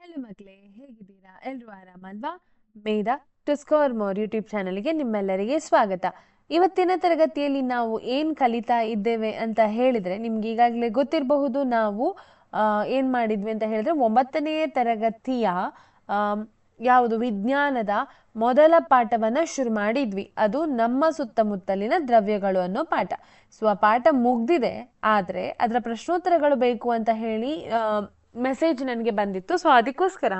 Hello ಮಕ್ಕಳೇ ಹೇಗಿದ್ದೀರಾ? ಎಲ್ಲರೂ ಆರಾಮಲ್ವಾ? Medha to score more YouTube ಚಾನಲ್ಗೆ ನಿಮ್ಮೆಲ್ಲರಿಗೆ ಸ್ವಾಗತ. ಇವತ್ತಿನ ತರಗತಿಯಲ್ಲಿ ನಾವು ಏನು ಕಲಿತಾ ಇದ್ದೇವೆ ಅಂತ ಹೇಳಿದರೆ ನಿಮ್ಗೆ ಈಗಾಗಲೇ ಗೊತ್ತಿರಬಹುದು, ನಾವು ಏನು ಮಾಡಿದ್ವಿ ಅಂತ ಹೇಳಿದ್ರೆ ಒಂಬತ್ತನೆಯ ತರಗತಿಯ ಯಾವುದು ವಿಜ್ಞಾನದ ಮೊದಲ ಪಾಠವನ್ನು ಶುರು ಮಾಡಿದ್ವಿ. ಅದು ನಮ್ಮ ಸುತ್ತಮುತ್ತಲಿನ ದ್ರವ್ಯಗಳು ಅನ್ನೋ ಪಾಠ. ಸೊ, ಆ ಪಾಠ ಮುಗ್ದಿದೆ, ಆದರೆ ಅದರ ಪ್ರಶ್ನೋತ್ತರಗಳು ಬೇಕು ಅಂತ ಹೇಳಿ ಮೆಸೇಜ್ ನನಗೆ ಬಂದಿತ್ತು. ಸೊ ಅದಕ್ಕೋಸ್ಕರ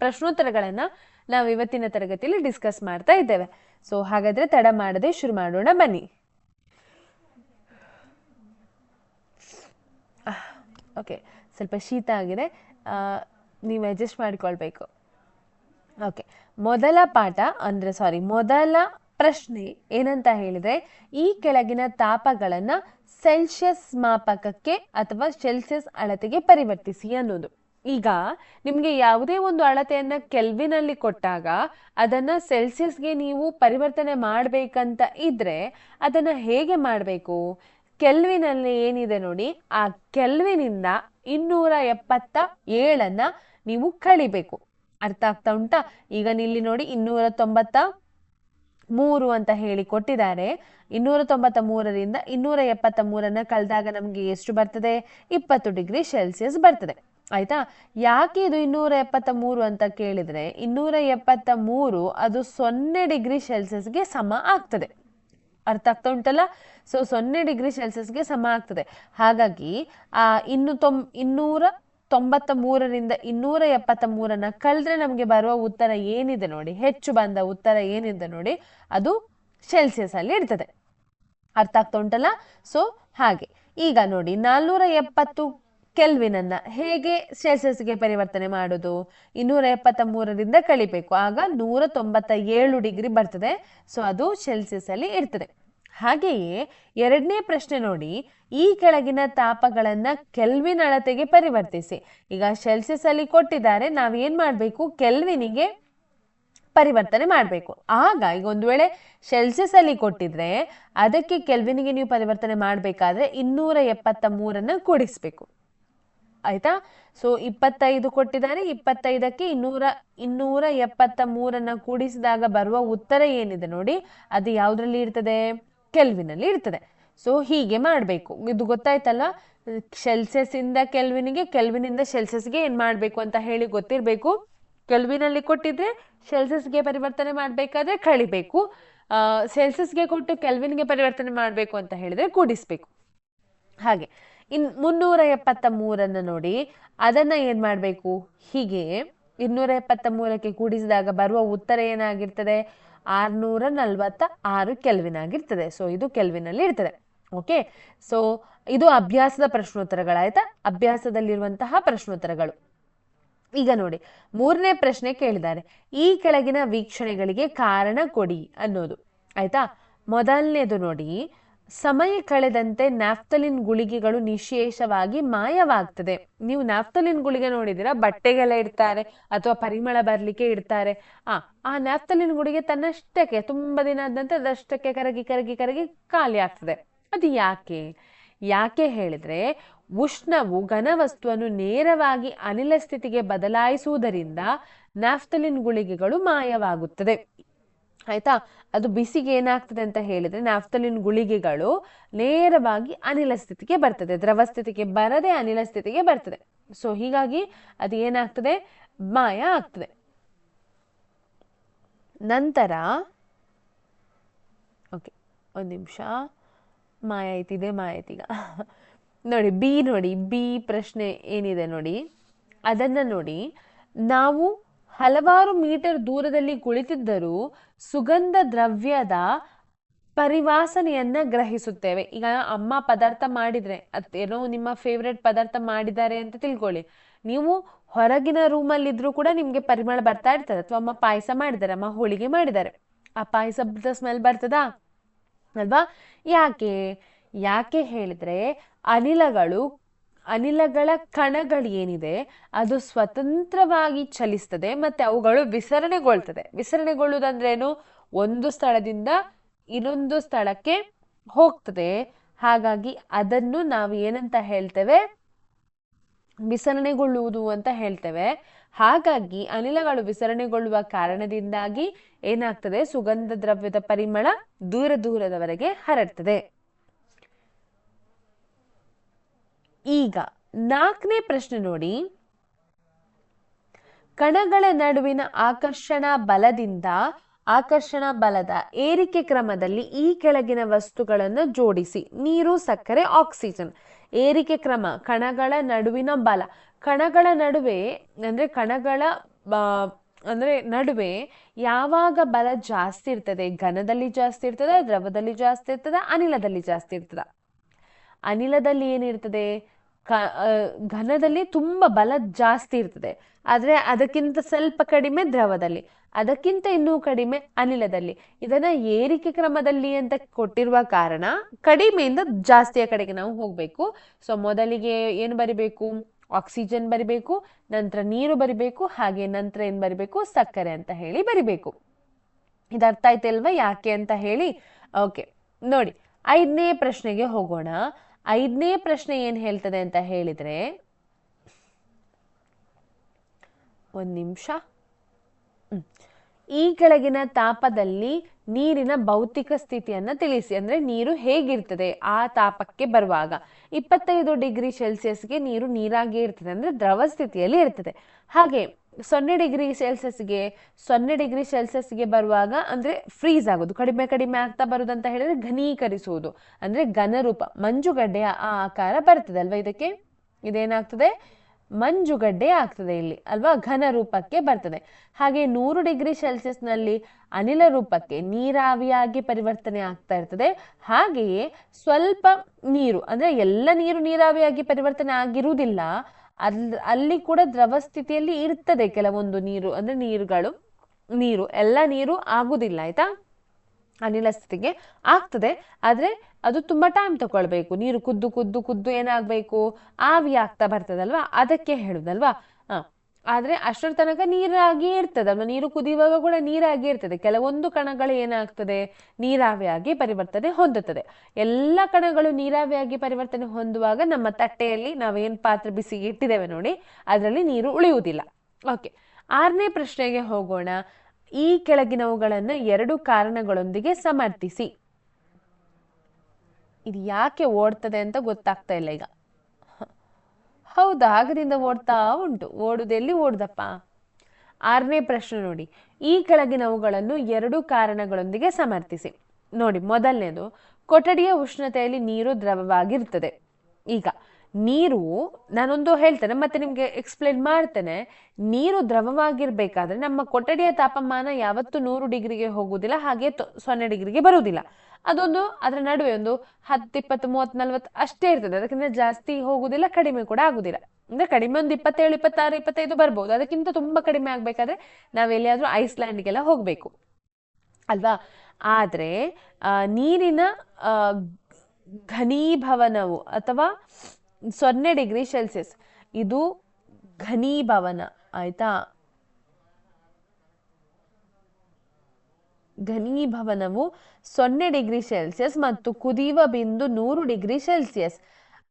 ಪ್ರಶ್ನೋತ್ತರಗಳನ್ನು ನಾವು ಇವತ್ತಿನ ತರಗತಿಯಲ್ಲಿ ಡಿಸ್ಕಸ್ ಮಾಡ್ತಾ ಇದ್ದೇವೆ. ಸೊ ಹಾಗಾದರೆ ತಡ ಮಾಡದೆ ಶುರು ಮಾಡೋಣ. ಬನ್ನಿ. ಓಕೆ ಸ್ವಲ್ಪ ಶೀತ ಆಗಿದೆ. ನೀವು ಅಡ್ಜಸ್ಟ್ ಮಾಡಿಕೊಳ್ಬೇಕು. ಓಕೆ ಮೊದಲ ಪಾಠ ಅಂದರೆ ಸಾರಿ ಮೊದಲ ಪ್ರಶ್ನೆ ಏನಂತ ಹೇಳಿದ್ರೆ, ಈ ಕೆಳಗಿನ ತಾಪಗಳನ್ನು ಸೆಲ್ಸಿಯಸ್ ಮಾಪಕಕ್ಕೆ ಅಥವಾ ಸೆಲ್ಸಿಯಸ್ ಅಳತೆಗೆ ಪರಿವರ್ತಿಸಿ ಅನ್ನೋದು. ಈಗ ನಿಮಗೆ ಯಾವುದೇ ಒಂದು ಅಳತೆಯನ್ನು ಕೆಲ್ವಿನಲ್ಲಿ ಕೊಟ್ಟಾಗ ಅದನ್ನು ಸೆಲ್ಸಿಯಸ್ಗೆ ನೀವು ಪರಿವರ್ತನೆ ಮಾಡಬೇಕಂತ ಇದ್ರೆ ಅದನ್ನು ಹೇಗೆ ಮಾಡಬೇಕು? ಕೆಲ್ವಿನಲ್ಲಿ ಏನಿದೆ ನೋಡಿ, ಆ ಕೆಲ್ವಿನಿಂದ ಇನ್ನೂರ ಎಪ್ಪತ್ತ ಏಳನ್ನ ನೀವು ಕಳಿಬೇಕು. ಅರ್ಥ ಆಗ್ತಾ ಉಂಟಾ? ಈಗ ಇಲ್ಲಿ ನೋಡಿ ಇನ್ನೂರ ತೊಂಬತ್ತ ಮೂರು ಅಂತ ಹೇಳಿ ಕೊಟ್ಟಿದ್ದಾರೆ. ಇನ್ನೂರ ತೊಂಬತ್ತ ಮೂರರಿಂದ ಇನ್ನೂರ ಎಪ್ಪತ್ತ ಮೂರನ್ನ ಕಳೆದಾಗ ನಮಗೆ ಎಷ್ಟು ಬರ್ತದೆ? ಇಪ್ಪತ್ತು ಡಿಗ್ರಿ ಸೆಲ್ಸಿಯಸ್ ಬರ್ತದೆ. ಆಯ್ತಾ? ಯಾಕೆ ಇದು ಇನ್ನೂರ ಎಪ್ಪತ್ತ ಮೂರು ಅಂತ ಕೇಳಿದ್ರೆ ಇನ್ನೂರ ಎಪ್ಪತ್ತ ಮೂರು ಅದು ಸೊನ್ನೆ ಡಿಗ್ರಿ ಸೆಲ್ಸಿಯಸ್ಗೆ ಸಮ ಆಗ್ತದೆ. ಅರ್ಥ ಆಗ್ತಾ ಉಂಟಲ್ಲ? ಸೊ, ಸೊನ್ನೆ ಡಿಗ್ರಿ ಸೆಲ್ಸಿಯಸ್ಗೆ ಸಮ ಆಗ್ತದೆ. ಹಾಗಾಗಿ, ಆ ಇನ್ನು ತೊಂ ಇನ್ನೂರ ತೊಂಬತ್ತ ಮೂರರಿಂದ ಇನ್ನೂರ ಎಪ್ಪತ್ತ ಮೂರನ್ನ ಕಳೆದ್ರೆ ನಮಗೆ ಬರುವ ಉತ್ತರ ಏನಿದೆ ನೋಡಿ? ಹೆಚ್ಚು ಬಂದ ಉತ್ತರ ಏನಿದೆ ನೋಡಿ? ಅದು ಸೆಲ್ಸಿಯಸ್ ಅಲ್ಲಿ ಇರ್ತದೆ. ಅರ್ಥ ಆಗ್ತಾ ಉಂಟಲ್ಲ? ಸೊ ಹಾಗೆ. ಈಗ ನೋಡಿ ನಾಲ್ನೂರ ಎಪ್ಪತ್ತು ಕೆಲ್ವಿನನ್ನ ಹೇಗೆ ಸೆಲ್ಸಿಯಸ್ಗೆ ಪರಿವರ್ತನೆ ಮಾಡೋದು? ಇನ್ನೂರ ಎಪ್ಪತ್ತ ಮೂರರಿಂದ ಕಳಿಬೇಕು. ಆಗ ನೂರ ತೊಂಬತ್ತ ಏಳು ಡಿಗ್ರಿ ಬರ್ತದೆ. ಸೊ ಅದು ಸೆಲ್ಸಿಯಸ್ ಅಲ್ಲಿ ಇರ್ತದೆ. ಹಾಗೆಯೇ ಎರಡನೇ ಪ್ರಶ್ನೆ ನೋಡಿ, ಈ ಕೆಳಗಿನ ತಾಪಗಳನ್ನ ಕೆಲ್ವಿನ್ ಅಳತೆಗೆ ಪರಿವರ್ತಿಸಿ. ಈಗ ಸೆಲ್ಸಿಯಸ್ ಅಲ್ಲಿ ಕೊಟ್ಟಿದ್ದಾರೆ ನಾವೇನ್ ಮಾಡಬೇಕು? ಕೆಲ್ವಿನಿಗೆ ಪರಿವರ್ತನೆ ಮಾಡಬೇಕು. ಆಗ ಈಗ ಒಂದು ವೇಳೆ ಸೆಲ್ಸಿಯಸ್ ಅಲ್ಲಿ ಕೊಟ್ಟಿದ್ರೆ, ಅದಕ್ಕೆ ಕೆಲ್ವಿನಿಗೆ ನೀವು ಪರಿವರ್ತನೆ ಮಾಡಬೇಕಾದ್ರೆ ಇನ್ನೂರ ಎಪ್ಪತ್ತ ಮೂರನ್ನ ಕೂಡಿಸ್ಬೇಕು. ಆಯ್ತಾ? ಸೊ ಇಪ್ಪತ್ತೈದು ಕೊಟ್ಟಿದ್ದಾರೆ, ಇಪ್ಪತ್ತೈದಕ್ಕೆ ಇನ್ನೂರ ಇನ್ನೂರ ಎಪ್ಪತ್ತ ಮೂರನ್ನ ಕೂಡಿಸಿದಾಗ ಬರುವ ಉತ್ತರ ಏನಿದೆ ನೋಡಿ? ಅದು ಯಾವುದ್ರಲ್ಲಿ ಇರ್ತದೆ? ಕೆಲ್ವಿನಲ್ಲಿ ಇರ್ತದೆ. ಸೊ ಹೀಗೆ ಮಾಡಬೇಕು. ಇದು ಗೊತ್ತಾಯ್ತಲ್ಲ? ಸೆಲ್ಸಿಯಸ್ ಇಂದ ಕೆಲ್ವಿನಿಗೆ, ಕೆಲ್ವಿನಿಂದ ಶೆಲ್ಸಿಯಸ್ಗೆ ಏನು ಮಾಡಬೇಕು ಅಂತ ಹೇಳಿ ಗೊತ್ತಿರಬೇಕು. ಕೆಲ್ವಿನಲ್ಲಿ ಕೊಟ್ಟಿದ್ರೆ ಸೆಲ್ಸಿಯಸ್ಗೆ ಪರಿವರ್ತನೆ ಮಾಡಬೇಕಾದ್ರೆ ಕಳಿಬೇಕು. ಸೆಲ್ಸಿಯಸ್ಗೆ ಕೊಟ್ಟು ಕೆಲ್ವಿನ್ಗೆ ಪರಿವರ್ತನೆ ಮಾಡಬೇಕು ಅಂತ ಹೇಳಿದ್ರೆ ಕೂಡಿಸ್ಬೇಕು. ಹಾಗೆ. ಇನ್ ಮುನ್ನೂರ ಎಪ್ಪತ್ತ ಮೂರನ್ನು ನೋಡಿ. ಅದನ್ನ ಏನು ಮಾಡಬೇಕು? ಹೀಗೆ. ಇನ್ನೂರ ಎಪ್ಪತ್ತ ಮೂರಕ್ಕೆ ಕೂಡಿಸಿದಾಗ ಬರುವ ಉತ್ತರ ಏನಾಗಿರ್ತದೆ? ಆರ್ನೂರ ನಲ್ವತ್ತ ಆರು ಕೆಲ್ವಿನ್ ಆಗಿರ್ತದೆ ಸೊ ಇದು ಕೆಲ್ವಿನಲ್ಲಿ ಇರ್ತದೆ ಓಕೆ ಸೊ ಇದು ಅಭ್ಯಾಸದ ಪ್ರಶ್ನೋತ್ತರಗಳಾಯ್ತಾ? ಅಭ್ಯಾಸದಲ್ಲಿರುವಂತಹ ಪ್ರಶ್ನೋತ್ತರಗಳು. ಈಗ ನೋಡಿ, ಮೂರನೇ ಪ್ರಶ್ನೆ ಕೇಳಿದ್ದಾರೆ. ಈ ಕೆಳಗಿನ ವೀಕ್ಷಣೆಗಳಿಗೆ ಕಾರಣ ಕೊಡಿ ಅನ್ನೋದು. ಆಯ್ತಾ? ಮೊದಲನೇದು ನೋಡಿ ಸಮಯ ಕಳೆದಂತೆ ನ್ಯಾಫ್ತಲಿನ್ ಗುಳಿಗೆಗಳು ನಿಶೇಷವಾಗಿ ಮಾಯವಾಗ್ತದೆ. ನೀವು ನ್ಯಾಫ್ತಲಿನ್ ಗುಳಿಗೆ ನೋಡಿದಿರಾ ಬಟ್ಟೆಗೆಲ್ಲ ಇಡ್ತಾರೆ ಅಥವಾ ಪರಿಮಳ ಬರ್ಲಿಕ್ಕೆ ಇಡ್ತಾರೆ. ಆ ಆ ನ್ಯಾಫ್ತಲಿನ್ ಗುಳಿಗೆ ತನ್ನಷ್ಟಕ್ಕೆ, ತುಂಬಾ ದಿನ ಆದಂತೆ ಅದಷ್ಟಕ್ಕೆ ಕರಗಿ ಕರಗಿ ಕರಗಿ ಖಾಲಿ ಆಗ್ತದೆ. ಅದು ಯಾಕೆ? ಯಾಕೆ ಹೇಳಿದ್ರೆ ಉಷ್ಣವು ಘನವಸ್ತುವನ್ನು ನೇರವಾಗಿ ಅನಿಲ ಸ್ಥಿತಿಗೆ ಬದಲಾಯಿಸುವುದರಿಂದ ನ್ಯಾಫ್ತಲಿನ್ ಗುಳಿಗೆಗಳು ಮಾಯವಾಗುತ್ತದೆ. ಆಯ್ತಾ? ಅದು ಬಿಸಿಗೆ ಏನಾಗ್ತದೆ ಅಂತ ಹೇಳಿದ್ರೆ ನಾಫ್ತಲಿನ್ ಗುಳಿಗೆಗಳು ನೇರವಾಗಿ ಅನಿಲ ಸ್ಥಿತಿಗೆ ಬರ್ತದೆ. ದ್ರವ ಸ್ಥಿತಿಗೆ ಬರದೆ ಅನಿಲ ಸ್ಥಿತಿಗೆ ಬರ್ತದೆ. ಸೊ ಹೀಗಾಗಿ ಅದು ಏನಾಗ್ತದೆ? ಮಾಯ ಆಗ್ತದೆ. ನಂತರ ಓಕೆ ಒಂದು ನಿಮಿಷ. ಮಾಯ ಐತಿದೆ ಮಾಯ ಆಯ್ತೀಗ ನೋಡಿ, ಬಿ ನೋಡಿ, ಬಿ ಪ್ರಶ್ನೆ ಏನಿದೆ ನೋಡಿ. ಅದನ್ನ ನೋಡಿ, ನಾವು ಹಲವಾರು ಮೀಟರ್ ದೂರದಲ್ಲಿ ಕುಳಿತಿದ್ದರೂ ಸುಗಂಧ ದ್ರವ್ಯದ ಪರಿವಾಸನೆಯನ್ನ ಗ್ರಹಿಸುತ್ತೇವೆ. ಈಗ ಅಮ್ಮ ಪದಾರ್ಥ ಮಾಡಿದ್ರೆ, ಅದೇನೋ ನಿಮ್ಮ ಫೇವ್ರೆಟ್ ಪದಾರ್ಥ ಮಾಡಿದ್ದಾರೆ ಅಂತ ತಿಳ್ಕೊಳ್ಳಿ. ನೀವು ಹೊರಗಿನ ರೂಮಲ್ಲಿ ಇದ್ರೂ ಕೂಡ ನಿಮ್ಗೆ ಪರಿಮಳ ಬರ್ತಾ ಇರ್ತದೆ. ಅಥವಾ ಅಮ್ಮ ಪಾಯಸ ಮಾಡಿದ್ದಾರೆ, ಅಮ್ಮ ಹೋಳಿಗೆ ಮಾಡಿದ್ದಾರೆ. ಆ ಪಾಯಸದ ಸ್ಮೆಲ್ ಬರ್ತದಾ? ಅಲ್ವಾ? ಯಾಕೆ? ಯಾಕೆ ಹೇಳಿದ್ರೆ ಅನಿಲಗಳು ಅನಿಲಗಳ ಕಣಗಳು ಏನಿದೆ ಅದು ಸ್ವತಂತ್ರವಾಗಿ ಚಲಿಸ್ತದೆ ಮತ್ತೆ ಅವುಗಳು ವಿಸರಣೆಗೊಳ್ತದೆ. ವಿಸರಣೆಗೊಳ್ಳುವುದಂದ್ರೇನು? ಒಂದು ಸ್ಥಳದಿಂದ ಇನ್ನೊಂದು ಸ್ಥಳಕ್ಕೆ ಹೋಗ್ತದೆ. ಹಾಗಾಗಿ ಅದನ್ನು ನಾವು ಏನಂತ ಹೇಳ್ತೇವೆ? ವಿಸರಣೆಗೊಳ್ಳುವುದು ಅಂತ ಹೇಳ್ತೇವೆ. ಹಾಗಾಗಿ ಅನಿಲಗಳು ವಿಸರಣೆಗೊಳ್ಳುವ ಕಾರಣದಿಂದಾಗಿ ಏನಾಗ್ತದೆ? ಸುಗಂಧ ದ್ರವ್ಯದ ಪರಿಮಳ ದೂರ ದೂರದವರೆಗೆ ಹರಡ್ತದೆ. ಈಗ ನಾಲ್ಕನೇ ಪ್ರಶ್ನೆ ನೋಡಿ. ಕಣಗಳ ನಡುವಿನ ಆಕರ್ಷಣಾ ಬಲದಿಂದ ಆಕರ್ಷಣಾ ಬಲದ ಏರಿಕೆ ಕ್ರಮದಲ್ಲಿ ಈ ಕೆಳಗಿನ ವಸ್ತುಗಳನ್ನು ಜೋಡಿಸಿ. ನೀರು, ಸಕ್ಕರೆ, ಆಕ್ಸಿಜನ್. ಏರಿಕೆ ಕ್ರಮ, ಕಣಗಳ ನಡುವಿನ ಬಲ. ಕಣಗಳ ನಡುವೆ, ಅಂದ್ರೆ ಕಣಗಳ ಅಂದ್ರೆ ನಡುವೆ ಯಾವಾಗ ಬಲ ಜಾಸ್ತಿ ಇರ್ತದೆ? ಘನದಲ್ಲಿ ಜಾಸ್ತಿ ಇರ್ತದೆ, ದ್ರವದಲ್ಲಿ ಜಾಸ್ತಿ ಇರ್ತದೆ, ಅನಿಲದಲ್ಲಿ ಜಾಸ್ತಿ ಇರ್ತದ? ಅನಿಲದಲ್ಲಿ ಏನಿರ್ತದೆ? ಘನದಲ್ಲಿ ತುಂಬ ಬಲ ಜಾಸ್ತಿ ಇರ್ತದೆ. ಆದರೆ ಅದಕ್ಕಿಂತ ಸ್ವಲ್ಪ ಕಡಿಮೆ ದ್ರವದಲ್ಲಿ, ಅದಕ್ಕಿಂತ ಇನ್ನೂ ಕಡಿಮೆ ಅನಿಲದಲ್ಲಿ. ಇದನ್ನ ಏರಿಕೆ ಕ್ರಮದಲ್ಲಿ ಅಂತ ಕೊಟ್ಟಿರುವ ಕಾರಣ ಕಡಿಮೆಯಿಂದ ಜಾಸ್ತಿಯ ಕಡೆಗೆ ನಾವು ಹೋಗಬೇಕು. ಸೊ ಮೊದಲಿಗೆ ಏನು ಬರಿಬೇಕು? ಆಕ್ಸಿಜನ್ ಬರಿಬೇಕು, ನಂತರ ನೀರು ಬರಿಬೇಕು, ಹಾಗೆ ನಂತರ ಏನು ಬರಿಬೇಕು? ಸಕ್ಕರೆ ಅಂತ ಹೇಳಿ ಬರಿಬೇಕು. ಇದು ಅರ್ಥ ಆಯ್ತಲ್ವಾ? ಯಾಕೆ ಅಂತ ಹೇಳಿ? ಓಕೆ ನೋಡಿ, ಐದನೇ ಪ್ರಶ್ನೆಗೆ ಹೋಗೋಣ. ಐದನೇ ಪ್ರಶ್ನೆ ಏನ್ ಹೇಳ್ತದೆ ಅಂತ ಹೇಳಿದ್ರೆ, ಒಂದ್ ನಿಮಿಷ. ಈ ಕೆಳಗಿನ ತಾಪದಲ್ಲಿ ನೀರಿನ ಭೌತಿಕ ಸ್ಥಿತಿಯನ್ನ ತಿಳಿಸಿ. ಅಂದ್ರೆ ನೀರು ಹೇಗಿರ್ತದೆ ಆ ತಾಪಕ್ಕೆ ಬರುವಾಗ. ಇಪ್ಪತ್ತೈದು ಡಿಗ್ರಿ ಸೆಲ್ಸಿಯಸ್ಗೆ ನೀರು ನೀರಾಗಿ ಇರ್ತದೆ. ಅಂದ್ರೆ ದ್ರವ ಸ್ಥಿತಿಯಲ್ಲಿ ಇರ್ತದೆ. ಹಾಗೆ ಸೊನ್ನೆ ಡಿಗ್ರಿ ಸೆಲ್ಸಿಯಸ್ಗೆ ಸೊನ್ನೆ ಡಿಗ್ರಿ ಸೆಲ್ಸಿಯಸ್ಗೆ ಬರುವಾಗ ಅಂದ್ರೆ ಫ್ರೀಸ್ ಆಗೋದು. ಕಡಿಮೆ ಕಡಿಮೆ ಆಗ್ತಾ ಅಂತ ಹೇಳಿದ್ರೆ ಘನೀಕರಿಸುವುದು. ಅಂದ್ರೆ ಘನರೂಪ, ಮಂಜುಗಡ್ಡೆಯ ಆ ಆಕಾರ ಬರ್ತದೆ ಅಲ್ವಾ ಇದಕ್ಕೆ? ಇದೇನಾಗ್ತದೆ? ಮಂಜುಗಡ್ಡೆ ಆಗ್ತದೆ ಇಲ್ಲಿ, ಅಲ್ವಾ? ಘನ ರೂಪಕ್ಕೆ ಬರ್ತದೆ. ಹಾಗೆ ನೂರು ಡಿಗ್ರಿ ಸೆಲ್ಸಿಯಸ್ನಲ್ಲಿ ಅನಿಲ ರೂಪಕ್ಕೆ ನೀರಾವಿಯಾಗಿ ಪರಿವರ್ತನೆ ಆಗ್ತಾ ಇರ್ತದೆ. ಹಾಗೆಯೇ ಸ್ವಲ್ಪ ನೀರು, ಅಂದ್ರೆ ಎಲ್ಲ ನೀರು ನೀರಾವಿಯಾಗಿ ಪರಿವರ್ತನೆ ಆಗಿರುವುದಿಲ್ಲ ಅಲ್ ಅಲ್ಲಿ ಕೂಡ ದ್ರವ ಸ್ಥಿತಿಯಲ್ಲಿ ಇರ್ತದೆ ಕೆಲವೊಂದು ನೀರು, ಅಂದ್ರೆ ನೀರುಗಳು, ನೀರು, ಎಲ್ಲ ನೀರು ಆಗುದಿಲ್ಲ, ಆಯ್ತಾ? ಅನಿಲ ಸ್ಥಿತಿಗೆ ಆಗ್ತದೆ, ಆದ್ರೆ ಅದು ತುಂಬಾ ಟೈಮ್ ತಗೊಳ್ಬೇಕು. ನೀರು ಕುದ್ದು ಕುದ್ದು ಕುದ್ದು ಏನಾಗ್ಬೇಕು? ಆವಿ ಆಗ್ತಾ ಬರ್ತದಲ್ವಾ? ಅದಕ್ಕೆ ಹೇಳುದಲ್ವಾ? ಹ. ಆದ್ರೆ ಅಷ್ಟರ ತನಕ ನೀರಾಗಿ ಇರ್ತದೆ. ಅಲ್ವಾ ನೀರು ಕುದಿಯುವಾಗ ಕೂಡ ನೀರಾಗಿ ಇರ್ತದೆ. ಕೆಲವೊಂದು ಕಣಗಳು ಏನಾಗ್ತದೆ? ನೀರಾವಿಯಾಗಿ ಪರಿವರ್ತನೆ ಹೊಂದುತ್ತದೆ. ಎಲ್ಲ ಕಣಗಳು ನೀರಾವಿಯಾಗಿ ಪರಿವರ್ತನೆ ಹೊಂದುವಾಗ ನಮ್ಮ ತಟ್ಟೆಯಲ್ಲಿ ನಾವೇನ್ ಪಾತ್ರೆ ಬಿಸಿ ಇಟ್ಟಿದ್ದೇವೆ ನೋಡಿ, ಅದರಲ್ಲಿ ನೀರು ಉಳಿಯುವುದಿಲ್ಲ. ಓಕೆ ಆರನೇ ಪ್ರಶ್ನೆಗೆ ಹೋಗೋಣ. ಈ ಕೆಳಗಿನವುಗಳನ್ನು ಎರಡು ಕಾರಣಗಳೊಂದಿಗೆ ಸಮರ್ಥಿಸಿ. ಇದು ಯಾಕೆ ಓಡ್ತದೆ ಅಂತ ಗೊತ್ತಾಗ್ತಾ ಇಲ್ಲ ಈಗ. ಹೌದಾ? ಆಗದಿಂದ ಓಡ್ತಾ ಉಂಟು. ಓಡುದೆಲ್ಲಿ ಓಡ್ದಪ್ಪ? ಆರನೇ ಪ್ರಶ್ನೆ ನೋಡಿ. ಈ ಕೆಳಗಿನವುಗಳನ್ನು ಎರಡು ಕಾರಣಗಳೊಂದಿಗೆ ಸಮರ್ಥಿಸಿ. ನೋಡಿ, ಮೊದಲನೇದು, ಕೊಠಡಿಯ ಉಷ್ಣತೆಯಲ್ಲಿ ನೀರು ದ್ರವವಾಗಿರ್ತದೆ. ಈಗ, ನೀರು, ನಾನೊಂದು ಹೇಳ್ತೇನೆ, ಮತ್ತೆ ನಿಮ್ಗೆ ಎಕ್ಸ್ಪ್ಲೇನ್ ಮಾಡ್ತೇನೆ. ನೀರು ದ್ರವವಾಗಿರ್ಬೇಕಾದ್ರೆ ನಮ್ಮ ಕೊಠಡಿಯ ತಾಪಮಾನ ಯಾವತ್ತು ನೂರು ಡಿಗ್ರಿಗೆ ಹೋಗುವುದಿಲ್ಲ, ಹಾಗೆ ಸೊನ್ನೆ ಡಿಗ್ರಿಗೆ ಬರುವುದಿಲ್ಲ. ಅದೊಂದು ಅದರ ನಡುವೆ ಒಂದು ಹತ್ತು ಇಪ್ಪತ್ತು ಮೂವತ್ತು, ನಲ್ವತ್ತು ಅಷ್ಟೇ ಇರ್ತದೆ. ಅದಕ್ಕಿಂತ ಜಾಸ್ತಿ ಹೋಗುದಿಲ್ಲ, ಕಡಿಮೆ ಕೂಡ ಆಗುದಿಲ್ಲ. ಅಂದ್ರೆ ಕಡಿಮೆ ಒಂದು ಇಪ್ಪತ್ತೇಳು, ಇಪ್ಪತ್ತಾರು, ಇಪ್ಪತ್ತೈದು ಬರ್ಬೋದು. ಅದಕ್ಕಿಂತ ತುಂಬಾ ಕಡಿಮೆ ಆಗ್ಬೇಕಾದ್ರೆ ಎಲ್ಲಿಯಾದ್ರೂ ಐಸ್ಲ್ಯಾಂಡ್ಗೆಲ್ಲ ಹೋಗ್ಬೇಕು. ಅಲ್ವಾ? ಆದ್ರೆ ನೀರಿನ ಘನೀಭವನವು ಅಥವಾ ಸೊನ್ನೆ ಡಿಗ್ರಿ ಸೆಲ್ಸಿಯಸ್, ಇದು ಘನೀಭವನ, ಆಯ್ತಾ? ಘನೀಭವನವು ಸೊನ್ನೆ ಡಿಗ್ರಿ ಸೆಲ್ಸಿಯಸ್ ಮತ್ತು ಕುದಿಯುವ ಬಿಂದು ನೂರು ಡಿಗ್ರಿ ಸೆಲ್ಸಿಯಸ್.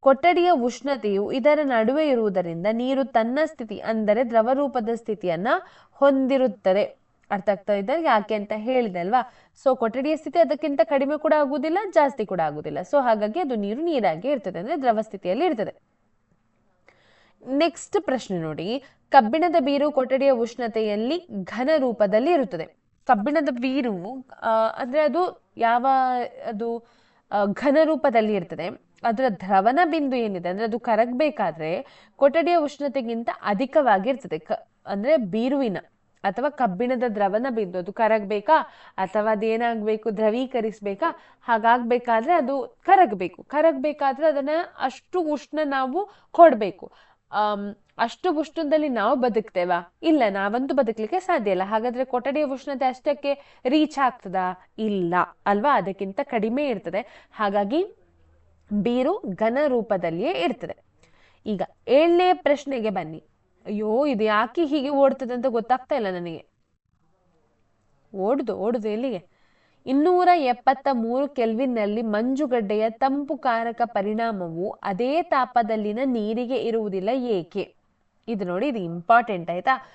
ಕೊಠಡಿಯ ಉಷ್ಣತೆಯು ಇದರ ನಡುವೆ ಇರುವುದರಿಂದ ನೀರು ತನ್ನ ಸ್ಥಿತಿ, ಅಂದರೆ ದ್ರವ ರೂಪದ ಸ್ಥಿತಿಯನ್ನ ಹೊಂದಿರುತ್ತದೆ. ಅರ್ಥ ಆಗ್ತಾ ಇದ್ದಾರೆ ಯಾಕೆ ಅಂತ ಹೇಳಿದೆ ಅಲ್ವಾ? ಸೊ ಕೊಠಡಿಯ ಸ್ಥಿತಿ ಅದಕ್ಕಿಂತ ಕಡಿಮೆ ಕೂಡ ಆಗುವುದಿಲ್ಲ, ಜಾಸ್ತಿ ಕೂಡ ಆಗುದಿಲ್ಲ ಸೊ ಹಾಗಾಗಿ ಅದು ನೀರು ನೀರಾಗಿ ಇರ್ತದೆ, ಅಂದ್ರೆ ದ್ರವ ಸ್ಥಿತಿಯಲ್ಲಿ ಇರ್ತದೆ. ನೆಕ್ಸ್ಟ್ ಪ್ರಶ್ನೆ ನೋಡಿ. ಕಬ್ಬಿಣದ ಬೀರು ಕೊಠಡಿಯ ಉಷ್ಣತೆಯಲ್ಲಿ ಘನ ರೂಪದಲ್ಲಿ ಇರುತ್ತದೆ. ಕಬ್ಬಿಣದ ಬೀರು ಅಂದರೆ ಅದು ಯಾವ, ಅದು ಘನ ರೂಪದಲ್ಲಿ ಇರ್ತದೆ. ಅದರ ದ್ರವನ ಬಿಂದು ಏನಿದೆ, ಅಂದ್ರೆ ಅದು ಕರಗಬೇಕಾದ್ರೆ ಕೊಠಡಿಯ ಉಷ್ಣತೆಗಿಂತ ಅಧಿಕವಾಗಿರ್ತದೆ. ಕ, ಅಂದ್ರೆ ಬೀರುವಿನ ಅಥವಾ ಕಬ್ಬಿಣದ ದ್ರವನ ಬಿಂದು, ಅದು ಕರಗಬೇಕಾ? ಅಥವಾ ಅದೇನಾಗಬೇಕು? ದ್ರವೀಕರಿಸ್ಬೇಕಾ? ಹಾಗಾಗಬೇಕಾದ್ರೆ ಅದು ಕರಗಬೇಕು. ಕರಗಬೇಕಾದ್ರೆ ಅದನ್ನು ಅಷ್ಟು ಉಷ್ಣ ನಾವು ಕೊಡ್ಬೇಕು. ಅಷ್ಟು ಉಷ್ಣದಲ್ಲಿ ನಾವು ಬದುಕ್ತೇವಾ? ಇಲ್ಲ, ನಾವಂತೂ ಬದುಕಲಿಕ್ಕೆ ಸಾಧ್ಯ ಇಲ್ಲ. ಹಾಗಾದ್ರೆ ಕೊಠಡಿಯ ಉಷ್ಣತೆ ಅಷ್ಟಕ್ಕೆ ರೀಚ್ ಆಗ್ತದಾ? ಇಲ್ಲ, ಅಲ್ವಾ? ಅದಕ್ಕಿಂತ ಕಡಿಮೆ ಇರ್ತದೆ. ಹಾಗಾಗಿ ಬೀರು ಘನ ರೂಪದಲ್ಲಿಯೇ ಇರ್ತದೆ. ಈಗ ಏಳನೇ ಪ್ರಶ್ನೆಗೆ ಬನ್ನಿ. ಅಯ್ಯೋ, ಇದು ಯಾಕೆ ಹೀಗೆ ಓಡ್ತದೆ ಅಂತ ಗೊತ್ತಾಗ್ತಾ ಇಲ್ಲ ನನಗೆ. ಓಡುದು ಓಡುದು ಎಲ್ಲಿಗೆ? ಇನ್ನೂರ ಎಪ್ಪತ್ತ ಮೂರು ಕೆಲ್ವಿನ್ನಲ್ಲಿ ಮಂಜುಗಡ್ಡೆಯ ತಂಪು ಕಾರಕ ಪರಿಣಾಮವು ಅದೇ ತಾಪದಲ್ಲಿನ ನೀರಿಗೆ ಇರುವುದಿಲ್ಲ ಏಕೆ? ಇದು ನೋಡಿ, ಇದು ಇಂಪಾರ್ಟೆಂಟ್ ಆಯ್ತಾ?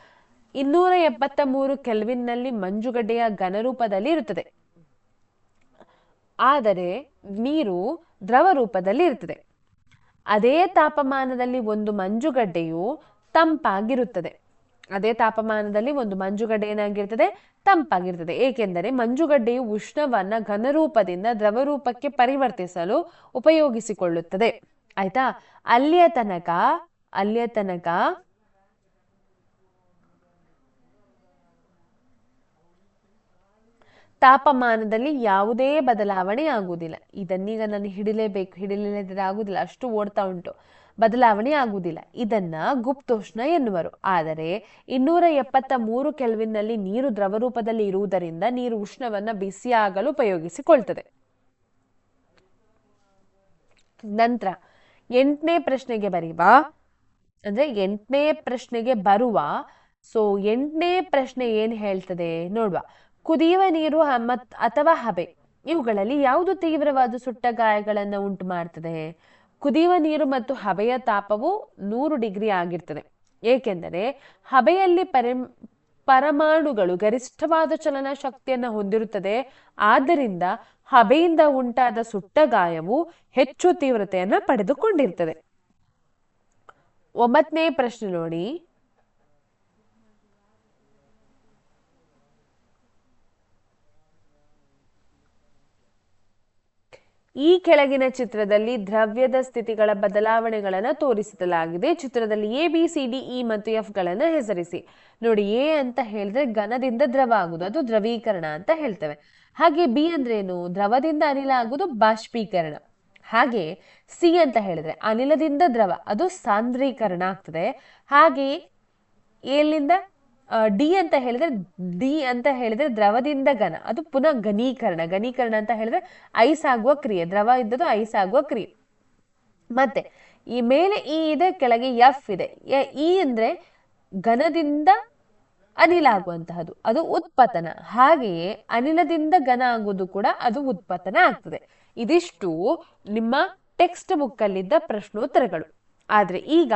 ಇನ್ನೂರ ಎಪ್ಪತ್ತ ಮೂರು ಕೆಲ್ವಿನ್ನಲ್ಲಿ ಮಂಜುಗಡ್ಡೆಯ ಘನರೂಪದಲ್ಲಿ ಇರುತ್ತದೆ. ಆದರೆ ನೀರು ದ್ರವ ರೂಪದಲ್ಲಿ ಇರುತ್ತದೆ. ಅದೇ ತಾಪಮಾನದಲ್ಲಿ ಒಂದು ಮಂಜುಗಡ್ಡೆಯು ತಂಪಾಗಿರುತ್ತದೆ. ಅದೇ ತಾಪಮಾನದಲ್ಲಿ ಒಂದು ಮಂಜುಗಡ್ಡೆ ಏನಾಗಿರ್ತದೆ? ತಂಪಾಗಿರ್ತದೆ. ಏಕೆಂದರೆ ಮಂಜುಗಡ್ಡೆಯು ಉಷ್ಣವನ್ನ ಘನರೂಪದಿಂದ ದ್ರವರೂಪಕ್ಕೆ ಪರಿವರ್ತಿಸಲು ಉಪಯೋಗಿಸಿಕೊಳ್ಳುತ್ತದೆ. ಆಯ್ತಾ? ಅಲ್ಲಿಯ ತನಕ ಅಲ್ಲಿಯ ತನಕ ತಾಪಮಾನದಲ್ಲಿ ಯಾವುದೇ ಬದಲಾವಣೆ ಆಗುವುದಿಲ್ಲ. ಇದನ್ನೀಗ ನಾನು ಹಿಡಿಲೇಬೇಕು ಹಿಡಿಲಿಲ್ಲದಿದ್ರೆ ಆಗುದಿಲ್ಲ ಅಷ್ಟು ಓಡ್ತಾ ಉಂಟು. ಬದಲಾವಣೆ ಆಗುವುದಿಲ್ಲ. ಇದನ್ನ ಗುಪ್ತೋಷ್ಣ ಎನ್ನುವರು. ಆದರೆ ಇನ್ನೂರ ಎಪ್ಪತ್ತ ಮೂರು ಕೆಲವಿನಲ್ಲಿ ನೀರು ದ್ರವರೂಪದಲ್ಲಿ ಇರುವುದರಿಂದ ನೀರು ಉಷ್ಣವನ್ನ ಬಿಸಿಯಾಗಲು ಉಪಯೋಗಿಸಿಕೊಳ್ತದೆ. ನಂತರ ಎಂಟನೇ ಪ್ರಶ್ನೆಗೆ ಬರೀವಾ. ಅಂದ್ರೆ ಎಂಟನೇ ಪ್ರಶ್ನೆಗೆ ಬರುವ. ಸೊ ಎಂಟನೇ ಪ್ರಶ್ನೆ ಏನ್ ಹೇಳ್ತದೆ ನೋಡುವ. ಕುದಿಯುವ ನೀರು ಮತ್ ಅಥವಾ ಹಬೆ. ಇವುಗಳಲ್ಲಿ ಯಾವುದು ತೀವ್ರವಾದ ಸುಟ್ಟ ಗಾಯಗಳನ್ನು ಉಂಟು ಮಾಡ್ತದೆ ಕುದಿಯುವ ನೀರು ಮತ್ತು ಹಬೆಯ ತಾಪವು ನೂರು ಡಿಗ್ರಿ ಆಗಿರ್ತದೆ. ಏಕೆಂದರೆ ಹಬೆಯಲ್ಲಿ ಪರಿ, ಪರಮಾಣುಗಳು ಗರಿಷ್ಠವಾದ ಚಲನ ಶಕ್ತಿಯನ್ನು ಹೊಂದಿರುತ್ತದೆ. ಆದ್ದರಿಂದ ಹಬೆಯಿಂದ ಉಂಟಾದ ಸುಟ್ಟ ಗಾಯವು ಹೆಚ್ಚು ತೀವ್ರತೆಯನ್ನು ಪಡೆದುಕೊಂಡಿರ್ತದೆ. ಒಂಬತ್ತನೇ ಪ್ರಶ್ನೆ ನೋಡಿ. ಈ ಕೆಳಗಿನ ಚಿತ್ರದಲ್ಲಿ ದ್ರವ್ಯದ ಸ್ಥಿತಿಗಳ ಬದಲಾವಣೆಗಳನ್ನು ತೋರಿಸಲಾಗಿದೆ ಚಿತ್ರದಲ್ಲಿ A B C D E ಮತ್ತು ಎಫ್ಗಳನ್ನು ಹೆಸರಿಸಿ. ನೋಡಿ ಎ ಅಂತ ಹೇಳಿದ್ರೆ ಘನದಿಂದ ದ್ರವ ಆಗುದು. ಅದು ದ್ರವೀಕರಣ ಅಂತ ಹೇಳ್ತೇವೆ. ಹಾಗೆ ಬಿ ಅಂದ್ರೆ ಏನು? ದ್ರವದಿಂದ ಅನಿಲ ಆಗುದು, ಬಾಷ್ಪೀಕರಣ. ಹಾಗೆ ಸಿ ಅಂತ ಹೇಳಿದ್ರೆ ಅನಿಲದಿಂದ ದ್ರವ. ಅದು ಸಾಂದ್ರೀಕರಣ ಆಗ್ತದೆ. ಹಾಗೆ ಎಲ್ಲಿಂದ? ಡಿ ಅಂತ ಹೇಳಿದ್ರೆ ಡಿ ಅಂತ ಹೇಳಿದ್ರೆ ದ್ರವದಿಂದ ಘನ. ಅದು ಪುನಃ ಘನೀಕರಣ. ಘನೀಕರಣ ಅಂತ ಹೇಳಿದ್ರೆ ಐಸ್ ಆಗುವ ಕ್ರಿಯೆ. ದ್ರವ ಇದ್ದದ್ದು ಐಸ್ ಆಗುವ ಕ್ರಿಯೆ. ಮತ್ತೆ ಈ ಮೇಲೆ ಇ ಇದೆ, ಕೆಳಗೆ ಎಫ್ ಇದೆ. ಇ ಅಂದ್ರೆ ಘನದಿಂದ ಅನಿಲ ಆಗುವಂತಹದ್ದು. ಅದು ಉತ್ಪತನ. ಹಾಗೆಯೇ ಅನಿಲದಿಂದ ಘನ ಆಗುವುದು ಕೂಡ ಅದು ಉತ್ಪತನ ಆಗ್ತದೆ. ಇದಿಷ್ಟು ನಿಮ್ಮ ಟೆಕ್ಸ್ಟ್ ಬುಕ್ ಅಲ್ಲಿದ್ದ ಪ್ರಶ್ನೋತ್ತರಗಳು. ಆದ್ರೆ ಈಗ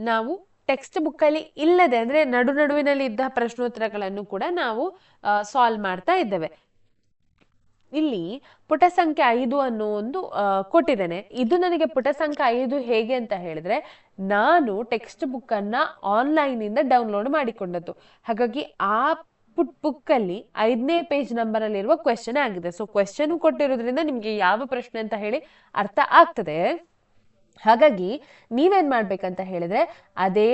ನಾವು ಟೆಕ್ಸ್ಟ್ ಬುಕ್ ಅಲ್ಲಿ ಇಲ್ಲದೆ ಅಂದ್ರೆ ನಡು ನಡುವಿನಲ್ಲಿ ಇದ್ದ ಪ್ರಶ್ನೋತ್ತರಗಳನ್ನು ಕೂಡ ನಾವು ಸಾಲ್ವ್ ಮಾಡ್ತಾ ಇದ್ದೇವೆ. ಇಲ್ಲಿ ಪುಟ ಸಂಖ್ಯೆ ಐದು ಅನ್ನೋ ಒಂದು ಕೊಟ್ಟಿದ್ದೇನೆ. ಇದು ನನಗೆ ಪುಟ ಸಂಖ್ಯೆ ಐದು ಹೇಗೆ ಅಂತ ಹೇಳಿದ್ರೆ, ನಾನು ಟೆಕ್ಸ್ಟ್ ಬುಕ್ ಅನ್ನ ಆನ್ಲೈನ್ ಇಂದ ಡೌನ್ಲೋಡ್ ಮಾಡಿಕೊಂಡದ್ದು. ಹಾಗಾಗಿ ಆ ಪುಟ್ ಬುಕ್ ಅಲ್ಲಿ ಐದನೇ ಪೇಜ್ ನಂಬರ್ ಅಲ್ಲಿರುವ ಕ್ವೆಶನ್ ಆಗಿದೆ. ಸೊ ಕ್ವೆಶನ್ ಕೊಟ್ಟಿರೋದ್ರಿಂದ ನಿಮ್ಗೆ ಯಾವ ಪ್ರಶ್ನೆ ಅಂತ ಹೇಳಿ ಅರ್ಥ ಆಗ್ತದೆ. ಹಾಗಾಗಿ ನೀವೇನ್ ಮಾಡ್ಬೇಕಂತ ಹೇಳಿದ್ರೆ, ಅದೇ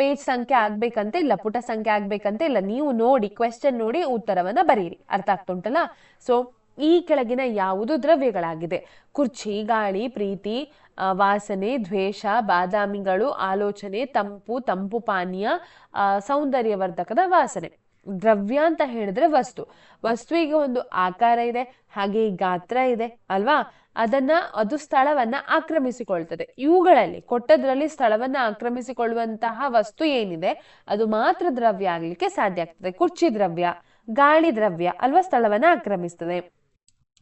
ಪೇಜ್ ಸಂಖ್ಯೆ ಆಗ್ಬೇಕಂತ ಇಲ್ಲ, ಪುಟ ಸಂಖ್ಯೆ ಆಗ್ಬೇಕಂತ ಇಲ್ಲ, ನೀವು ನೋಡಿ ಕ್ವೆಶ್ಚನ್ ನೋಡಿ ಉತ್ತರವನ್ನ ಬರೀರಿ. ಅರ್ಥ ಆಗ್ತುಂಟಲ್ಲ? ಸೊ ಈ ಕೆಳಗಿನ ಯಾವುದು ದ್ರವ್ಯಗಳಾಗಿದೆ? ಕುರ್ಚಿ, ಗಾಳಿ, ಪ್ರೀತಿ ವಾಸನೆ, ದ್ವೇಷ, ಬಾದಾಮಿಗಳು, ಆಲೋಚನೆ, ತಂಪು ತಂಪು ಪಾನೀಯ ಸೌಂದರ್ಯವರ್ಧಕದ ವಾಸನೆ. ದ್ರವ್ಯ ಅಂತ ಹೇಳಿದ್ರೆ ವಸ್ತು. ವಸ್ತುವಿಗೆ ಒಂದು ಆಕಾರ ಇದೆ ಹಾಗೆ ಗಾತ್ರ ಇದೆ, ಅಲ್ವಾ? ಅದನ್ನ ಅದು ಸ್ಥಳವನ್ನ ಆಕ್ರಮಿಸಿಕೊಳ್ತದೆ. ಇವುಗಳಲ್ಲಿ, ಕೊಟ್ಟದ್ರಲ್ಲಿ ಸ್ಥಳವನ್ನ ಆಕ್ರಮಿಸಿಕೊಳ್ಳುವಂತಹ ವಸ್ತು ಏನಿದೆ, ಅದು ಮಾತ್ರ ದ್ರವ್ಯ ಆಗ್ಲಿಕ್ಕೆ ಸಾಧ್ಯ ಆಗ್ತದೆ. ಕುರ್ಚಿ ದ್ರವ್ಯ, ಗಾಳಿ ದ್ರವ್ಯ, ಅಲ್ವಾ? ಸ್ಥಳವನ್ನ ಆಕ್ರಮಿಸ್ತದೆ.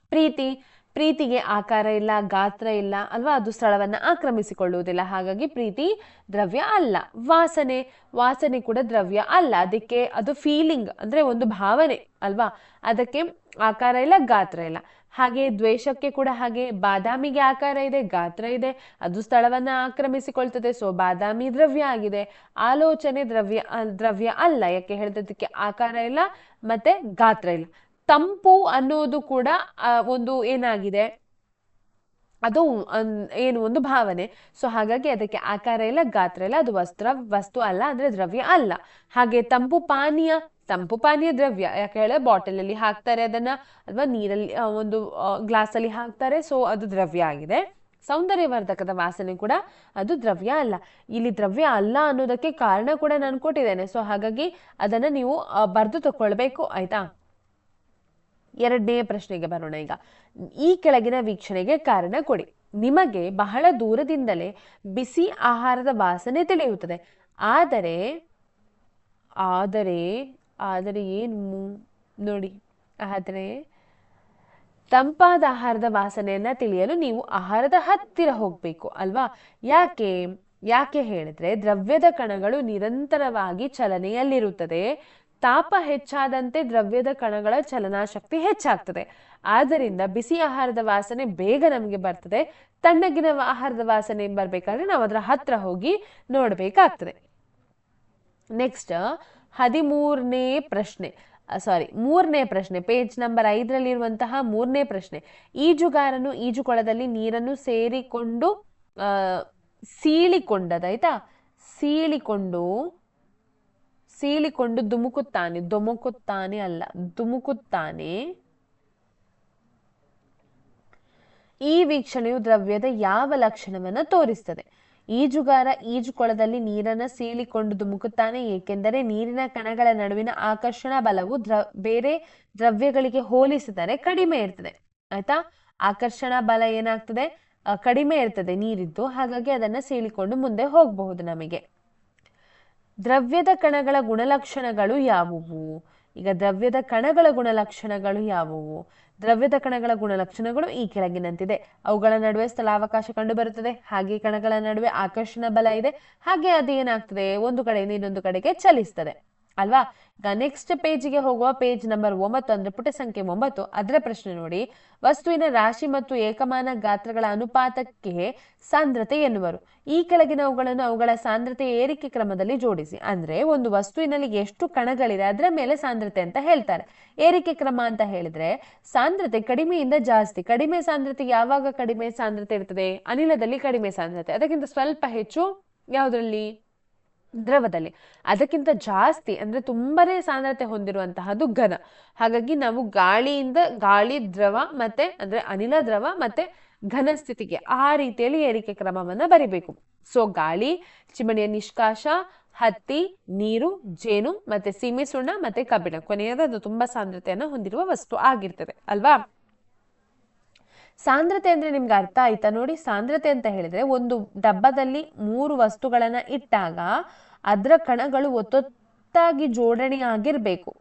ಪ್ರೀತಿ ಪ್ರೀತಿಗೆ ಆಕಾರ ಇಲ್ಲ, ಗಾತ್ರ ಇಲ್ಲ ಅಲ್ವಾ? ಅದು ಸ್ಥಳವನ್ನು ಆಕ್ರಮಿಸಿಕೊಳ್ಳುವುದಿಲ್ಲ. ಹಾಗಾಗಿ ಪ್ರೀತಿ ದ್ರವ್ಯ ಅಲ್ಲ. ವಾಸನೆ ವಾಸನೆ ಕೂಡ ದ್ರವ್ಯ ಅಲ್ಲ. ಅದಕ್ಕೆ ಅದು ಫೀಲಿಂಗ್ ಅಂದ್ರೆ ಒಂದು ಭಾವನೆ ಅಲ್ವಾ? ಅದಕ್ಕೆ ಆಕಾರ ಇಲ್ಲ, ಗಾತ್ರ ಇಲ್ಲ. ಹಾಗೆ ದ್ವೇಷಕ್ಕೆ ಕೂಡ ಹಾಗೆ ಬಾದಾಮಿಗೆ ಆಕಾರ ಇದೆ, ಗಾತ್ರ ಇದೆ. ಅದು ಸ್ಥಳವನ್ನ ಆಕ್ರಮಿಸಿಕೊಳ್ತದೆ. ಸೊ ಬಾದಾಮಿ ದ್ರವ್ಯ ಆಗಿದೆ. ಆಲೋಚನೆ ದ್ರವ್ಯ ದ್ರವ್ಯ ಅಲ್ಲ. ಯಾಕೆ ಹೇಳಿದಕ್ಕೆ ಆಕಾರ ಇಲ್ಲ, ಮತ್ತೆ ಗಾತ್ರ ಇಲ್ಲ. ತಂಪು ಅನ್ನೋದು ಕೂಡ ಒಂದು ಏನಾಗಿದೆ? ಅದು ಏನು ಒಂದು ಭಾವನೆ. ಸೊ ಹಾಗಾಗಿ ಅದಕ್ಕೆ ಆಕಾರ ಇಲ್ಲ, ಗಾತ್ರ ಇಲ್ಲ, ಅದು ವಸ್ತ್ರ, ವಸ್ತು ಅಲ್ಲ, ಅಂದ್ರೆ ದ್ರವ್ಯ ಅಲ್ಲ. ಹಾಗೆ ತಂಪು ಪಾನೀಯ ತಂಪು ಪಾನೀಯ ದ್ರವ್ಯ ಯಾಕೆ ಹೇಳಿದ್ರೆ ಬಾಟಲ್ ಅಲ್ಲಿ ಹಾಕ್ತಾರೆ ಅದನ್ನ, ಅಥವಾ ನೀರಲ್ಲಿ ಒಂದು ಗ್ಲಾಸ್ ಅಲ್ಲಿ ಹಾಕ್ತಾರೆ, ಸೊ, ಅದು ದ್ರವ್ಯ ಆಗಿದೆ. ಸೌಂದರ್ಯವರ್ಧಕದ ವಾಸನೆ ಕೂಡ ಅದು ದ್ರವ್ಯ ಅಲ್ಲ. ಇಲ್ಲಿ ದ್ರವ್ಯ ಅಲ್ಲ ಅನ್ನೋದಕ್ಕೆ ಕಾರಣ ಕೂಡ ನಾನು ಕೊಟ್ಟಿದ್ದೇನೆ. ಸೊ ಹಾಗಾಗಿ ಅದನ್ನ ನೀವು ಬರೆದು ತಕೊಳ್ಬೇಕು ಆಯ್ತಾ? ಎರಡನೇ ಪ್ರಶ್ನೆಗೆ ಬರೋಣ ಈಗ. ಈ ಕೆಳಗಿನ ವೀಕ್ಷಣೆಗೆ ಕಾರಣ ಕೊಡಿ. ನಿಮಗೆ ಬಹಳ ದೂರದಿಂದಲೇ ಬಿಸಿ ಆಹಾರದ ವಾಸನೆ ತಿಳಿಯುತ್ತದೆ. ಆದರೆ ಆದರೆ ಆದರೆ ಏನು ನೋಡಿ, ಆದರೆ ತಂಪಾದ ಆಹಾರದ ವಾಸನೆಯನ್ನ ತಿಳಿಯಲು ನೀವು ಆಹಾರದ ಹತ್ತಿರ ಹೋಗ್ಬೇಕು, ಅಲ್ವಾ? ಯಾಕೆ ಯಾಕೆ ಹೇಳಿದ್ರೆ ದ್ರವ್ಯದ ಕಣಗಳು ನಿರಂತರವಾಗಿ ಚಲನೆಯಲ್ಲಿರುತ್ತದೆ. ತಾಪ ಹೆಚ್ಚಾದಂತೆ ದ್ರವ್ಯದ ಕಣಗಳ ಚಲನಾಶಕ್ತಿ ಹೆಚ್ಚಾಗ್ತದೆ. ಆದ್ದರಿಂದ ಬಿಸಿ ಆಹಾರದ ವಾಸನೆ ಬೇಗ ನಮಗೆ ಬರ್ತದೆ. ತಣ್ಣಗಿನ ಆಹಾರದ ವಾಸನೆ ಬರ್ಬೇಕಾದ್ರೆ ನಾವು ಅದರ ಹತ್ರ ಹೋಗಿ ನೋಡ್ಬೇಕಾಗ್ತದೆ. ನೆಕ್ಸ್ಟ್ ಹದಿಮೂರನೇ ಪ್ರಶ್ನೆ. ಸಾರಿ ಮೂರನೇ ಪ್ರಶ್ನೆ. ಪೇಜ್ ನಂಬರ್ ಐದರಲ್ಲಿರುವಂತಹ ಮೂರನೇ ಪ್ರಶ್ನೆ. ಈಜುಗಾರನು ಈಜುಕೊಳದಲ್ಲಿ ನೀರನ್ನು ಸೇರಿಕೊಂಡು ಸೀಳಿಕೊಂಡದಾಯ್ತಾ ಸೀಳಿಕೊಂಡು ಸೀಳಿಕೊಂಡು ಧುಮುಕುತ್ತಾನೆ. ಧುಮುಕುತ್ತಾನೆ ಅಲ್ಲ, ಧುಮುಕುತ್ತಾನೆ. ಈ ವೀಕ್ಷಣೆಯು ದ್ರವ್ಯದ ಯಾವ ಲಕ್ಷಣವನ್ನ ತೋರಿಸ್ತದೆ. ಈಜುಗಾರ ಈಜುಕೊಳದಲ್ಲಿ ನೀರನ್ನ ಸೀಳಿಕೊಂಡು ಧುಮುಕುತ್ತಾನೆ, ಏಕೆಂದರೆ ನೀರಿನ ಕಣಗಳ ನಡುವಿನ ಆಕರ್ಷಣಾ ಬಲವು ದ್ರ, ಬೇರೆ ದ್ರವ್ಯಗಳಿಗೆ ಹೋಲಿಸಿದರೆ ಕಡಿಮೆ ಇರ್ತದೆ. ಆಯ್ತಾ? ಆಕರ್ಷಣಾ ಬಲ ಏನಾಗ್ತದೆ? ಕಡಿಮೆ ಇರ್ತದೆ ನೀರಿದ್ದು. ಹಾಗಾಗಿ ಅದನ್ನ ಸೀಳಿಕೊಂಡು ಮುಂದೆ ಹೋಗಬಹುದು ನಮಗೆ. ದ್ರವ್ಯದ ಕಣಗಳ ಗುಣಲಕ್ಷಣಗಳು ಯಾವುವು? ಈಗ ದ್ರವ್ಯದ ಕಣಗಳ ಗುಣಲಕ್ಷಣಗಳು ಯಾವುವು? ದ್ರವ್ಯದ ಕಣಗಳ ಗುಣಲಕ್ಷಣಗಳು ಈ ಕೆಳಗಿನಂತಿದೆ. ಅವುಗಳ ನಡುವೆ ಸ್ಥಳಾವಕಾಶ ಕಂಡುಬರುತ್ತದೆ. ಹಾಗೆ ಕಣಗಳ ನಡುವೆ ಆಕರ್ಷಣ ಬಲ ಇದೆ. ಹಾಗೆ ಅದು ಏನಾಗ್ತದೆ? ಒಂದು ಕಡೆಯಿಂದ ಇನ್ನೊಂದು ಕಡೆಗೆ ಚಲಿಸ್ತದೆ. ಅಲ್ವಾ? ಈಗ ನೆಕ್ಸ್ಟ್ ಪೇಜ್ಗೆ ಹೋಗುವ ಪೇಜ್ ನಂಬರ್ ಒಂಬತ್ತು ಅಂದ್ರೆ ಪುಟ ಸಂಖ್ಯೆ ಒಂಬತ್ತು. ಅದರ ಪ್ರಶ್ನೆ ನೋಡಿ. ವಸ್ತುವಿನ ರಾಶಿ ಮತ್ತು ಏಕಮಾನ ಗಾತ್ರಗಳ ಅನುಪಾತಕ್ಕೆ ಸಾಂದ್ರತೆ ಎನ್ನುವರು. ಈ ಕೆಳಗಿನವುಗಳನ್ನು ಅವುಗಳ ಸಾಂದ್ರತೆ ಏರಿಕೆ ಕ್ರಮದಲ್ಲಿ ಜೋಡಿಸಿ. ಅಂದ್ರೆ ಒಂದು ವಸ್ತುವಿನಲ್ಲಿ ಎಷ್ಟು ಕಣಗಳಿದೆ ಅದರ ಮೇಲೆ ಸಾಂದ್ರತೆ ಅಂತ ಹೇಳ್ತಾರೆ. ಏರಿಕೆ ಕ್ರಮ ಅಂತ ಹೇಳಿದ್ರೆ ಸಾಂದ್ರತೆ ಕಡಿಮೆಯಿಂದ ಜಾಸ್ತಿ. ಕಡಿಮೆ ಸಾಂದ್ರತೆ ಯಾವಾಗ ಕಡಿಮೆ ಸಾಂದ್ರತೆ ಇರ್ತದೆ? ಅನಿಲದಲ್ಲಿ ಕಡಿಮೆ ಸಾಂದ್ರತೆ. ಅದಕ್ಕಿಂತ ಸ್ವಲ್ಪ ಹೆಚ್ಚು ಯಾವುದರಲ್ಲಿ? ದ್ರವದಲ್ಲಿ. ಅದಕ್ಕಿಂತ ಜಾಸ್ತಿ ಅಂದ್ರೆ ತುಂಬನೇ ಸಾಂದ್ರತೆ ಹೊಂದಿರುವಂತಹದ್ದು ಘನ. ಹಾಗಾಗಿ ನಾವು ಗಾಳಿಯಿಂದ, ಗಾಳಿ ದ್ರವ ಮತ್ತೆ ಅಂದ್ರೆ ಅನಿಲ ದ್ರವ ಮತ್ತೆ ಘನ ಸ್ಥಿತಿಗೆ ಆ ರೀತಿಯಲ್ಲಿ ಏರಿಕೆ ಕ್ರಮವನ್ನ ಬರಿಬೇಕು. ಸೊ ಗಾಳಿ, ಚಿಮಣಿಯ ನಿಷ್ಕಾಶ, ಹತ್ತಿ, ನೀರು, ಜೇನು ಮತ್ತೆ ಸೀಮೆ ಸುಣ್ಣ ಮತ್ತೆ ಕಬ್ಬಿಣ. ಕೊನೆಯದು ಅದು ತುಂಬಾ ಸಾಂದ್ರತೆಯನ್ನ ಹೊಂದಿರುವ ವಸ್ತು ಆಗಿರ್ತದೆ. ಅಲ್ವಾ? ಸಾಂದ್ರತೆ ಅಂದ್ರೆ ನಿಮ್ಗೆ ಅರ್ಥ ಆಯ್ತಾ? ನೋಡಿ, ಸಾಂದ್ರತೆ ಅಂತ ಹೇಳಿದ್ರೆ ಒಂದು ಡಬ್ಬದಲ್ಲಿ ಮೂರು ವಸ್ತುಗಳನ್ನ ಇಟ್ಟಾಗ ಅದರ ಕಣಗಳು ಒತ್ತೊತ್ತಾಗಿ ಜೋಡಣೆ ಆಗಿರ್ಬೇಕು.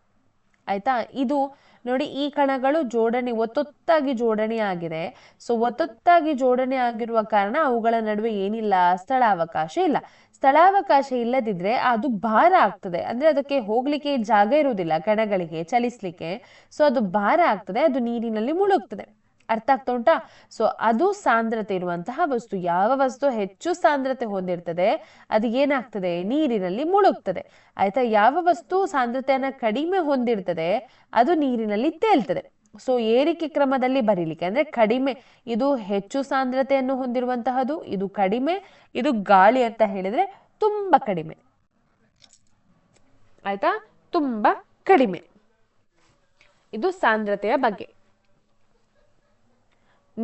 ಆಯ್ತಾ? ಇದು ನೋಡಿ, ಈ ಕಣಗಳು ಜೋಡಣೆ, ಒತ್ತೊತ್ತಾಗಿ ಜೋಡಣೆ ಆಗಿದೆ. ಸೊ ಒತ್ತೊತ್ತಾಗಿ ಜೋಡಣೆ ಆಗಿರುವ ಕಾರಣ ಅವುಗಳ ನಡುವೆ ಏನಿಲ್ಲ, ಸ್ಥಳಾವಕಾಶ ಇಲ್ಲ. ಸ್ಥಳಾವಕಾಶ ಇಲ್ಲದಿದ್ರೆ ಅದು ಭಾರ ಆಗ್ತದೆ. ಅಂದ್ರೆ ಅದಕ್ಕೆ ಹೋಗ್ಲಿಕ್ಕೆ ಜಾಗ ಇರುವುದಿಲ್ಲ, ಕಣಗಳಿಗೆ ಚಲಿಸ್ಲಿಕ್ಕೆ. ಸೊ ಅದು ಭಾರ ಆಗ್ತದೆ, ಅದು ನೀರಿನಲ್ಲಿ ಮುಳುಗ್ತದೆ. ಅರ್ಥ ಆಗ್ತಾ ಉಂಟಾ? ಸೊ ಅದು ಸಾಂದ್ರತೆ ಇರುವಂತಹ ವಸ್ತು. ಯಾವ ವಸ್ತು ಹೆಚ್ಚು ಸಾಂದ್ರತೆ ಹೊಂದಿರ್ತದೆ, ಅದು ಏನಾಗ್ತದೆ? ನೀರಿನಲ್ಲಿ ಮುಳುಗ್ತದೆ. ಆಯ್ತಾ? ಯಾವ ವಸ್ತು ಸಾಂದ್ರತೆಯನ್ನ ಕಡಿಮೆ ಹೊಂದಿರ್ತದೆ, ಅದು ನೀರಿನಲ್ಲಿ ತೇಲ್ತದೆ. ಸೊ ಏರಿಕೆ ಕ್ರಮದಲ್ಲಿ ಬರೀಲಿಕ್ಕೆ ಅಂದ್ರೆ ಕಡಿಮೆ, ಇದು ಹೆಚ್ಚು ಸಾಂದ್ರತೆಯನ್ನು ಹೊಂದಿರುವಂತಹದ್ದು, ಇದು ಕಡಿಮೆ, ಇದು ಗಾಳಿ ಅಂತ ಹೇಳಿದ್ರೆ ತುಂಬಾ ಕಡಿಮೆ. ಆಯ್ತಾ? ತುಂಬಾ ಕಡಿಮೆ. ಇದು ಸಾಂದ್ರತೆಯ ಬಗ್ಗೆ.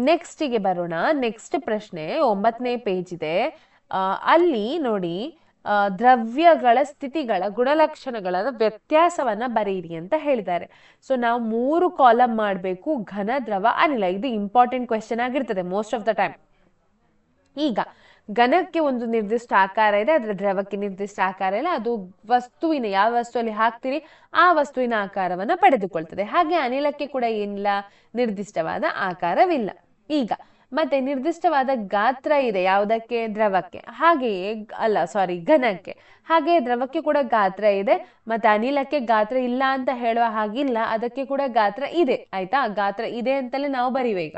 ನೆಕ್ಸ್ಟಿಗೆ ಬರೋಣ. ನೆಕ್ಸ್ಟ್ ಪ್ರಶ್ನೆ ಒಂಬತ್ತನೇ ಪೇಜ್ ಇದೆ. ಅಲ್ಲಿ ನೋಡಿ ದ್ರವ್ಯಗಳ ಸ್ಥಿತಿಗಳ ಗುಣಲಕ್ಷಣಗಳ ವ್ಯತ್ಯಾಸವನ್ನ ಬರೀರಿ ಅಂತ ಹೇಳಿದ್ದಾರೆ. ಸೊ ನಾವು ಮೂರು ಕಾಲಮ್ ಮಾಡಬೇಕು. ಘನ, ದ್ರವ, ಅನಿಲ. ಇದು ಇಂಪಾರ್ಟೆಂಟ್ ಕ್ವೆಶನ್ ಆಗಿರ್ತದೆ ಮೋಸ್ಟ್ ಆಫ್ ದ ಟೈಮ್ ಈಗ, ಘನಕ್ಕೆ ಒಂದು ನಿರ್ದಿಷ್ಟ ಆಕಾರ ಇದೆ ಅದರ ದ್ರವಕ್ಕೆ ನಿರ್ದಿಷ್ಟ ಆಕಾರ ಇಲ್ಲ. ಅದು ವಸ್ತುವಿನ, ಯಾವ ವಸ್ತುವಲ್ಲಿ ಹಾಕ್ತೀರಿ, ಆ ವಸ್ತುವಿನ ಆಕಾರವನ್ನ ಪಡೆದುಕೊಳ್ತದೆ. ಹಾಗೆ ಅನಿಲಕ್ಕೆ ಕೂಡ ಏನಿಲ್ಲ, ನಿರ್ದಿಷ್ಟವಾದ ಆಕಾರವಿಲ್ಲ. ಈಗ, ಮತ್ತೆ ನಿರ್ದಿಷ್ಟವಾದ ಗಾತ್ರ ಇದೆ ಯಾವುದಕ್ಕೆ? ದ್ರವಕ್ಕೆ. ಹಾಗೆಯೇ ಅಲ್ಲ ಸಾರಿ ಘನಕ್ಕೆ. ಹಾಗೆ ದ್ರವಕ್ಕೆ ಕೂಡ ಗಾತ್ರ ಇದೆ, ಮತ್ತೆ ಅನಿಲಕ್ಕೆ ಗಾತ್ರ ಇಲ್ಲ ಅಂತ ಹೇಳುವ ಹಾಗಿಲ್ಲ, ಅದಕ್ಕೆ ಕೂಡ ಗಾತ್ರ ಇದೆ, ಆಯ್ತಾ? ಗಾತ್ರ ಇದೆ ಅಂತಲೇ ನಾವು ಬರೀವ ಈಗ.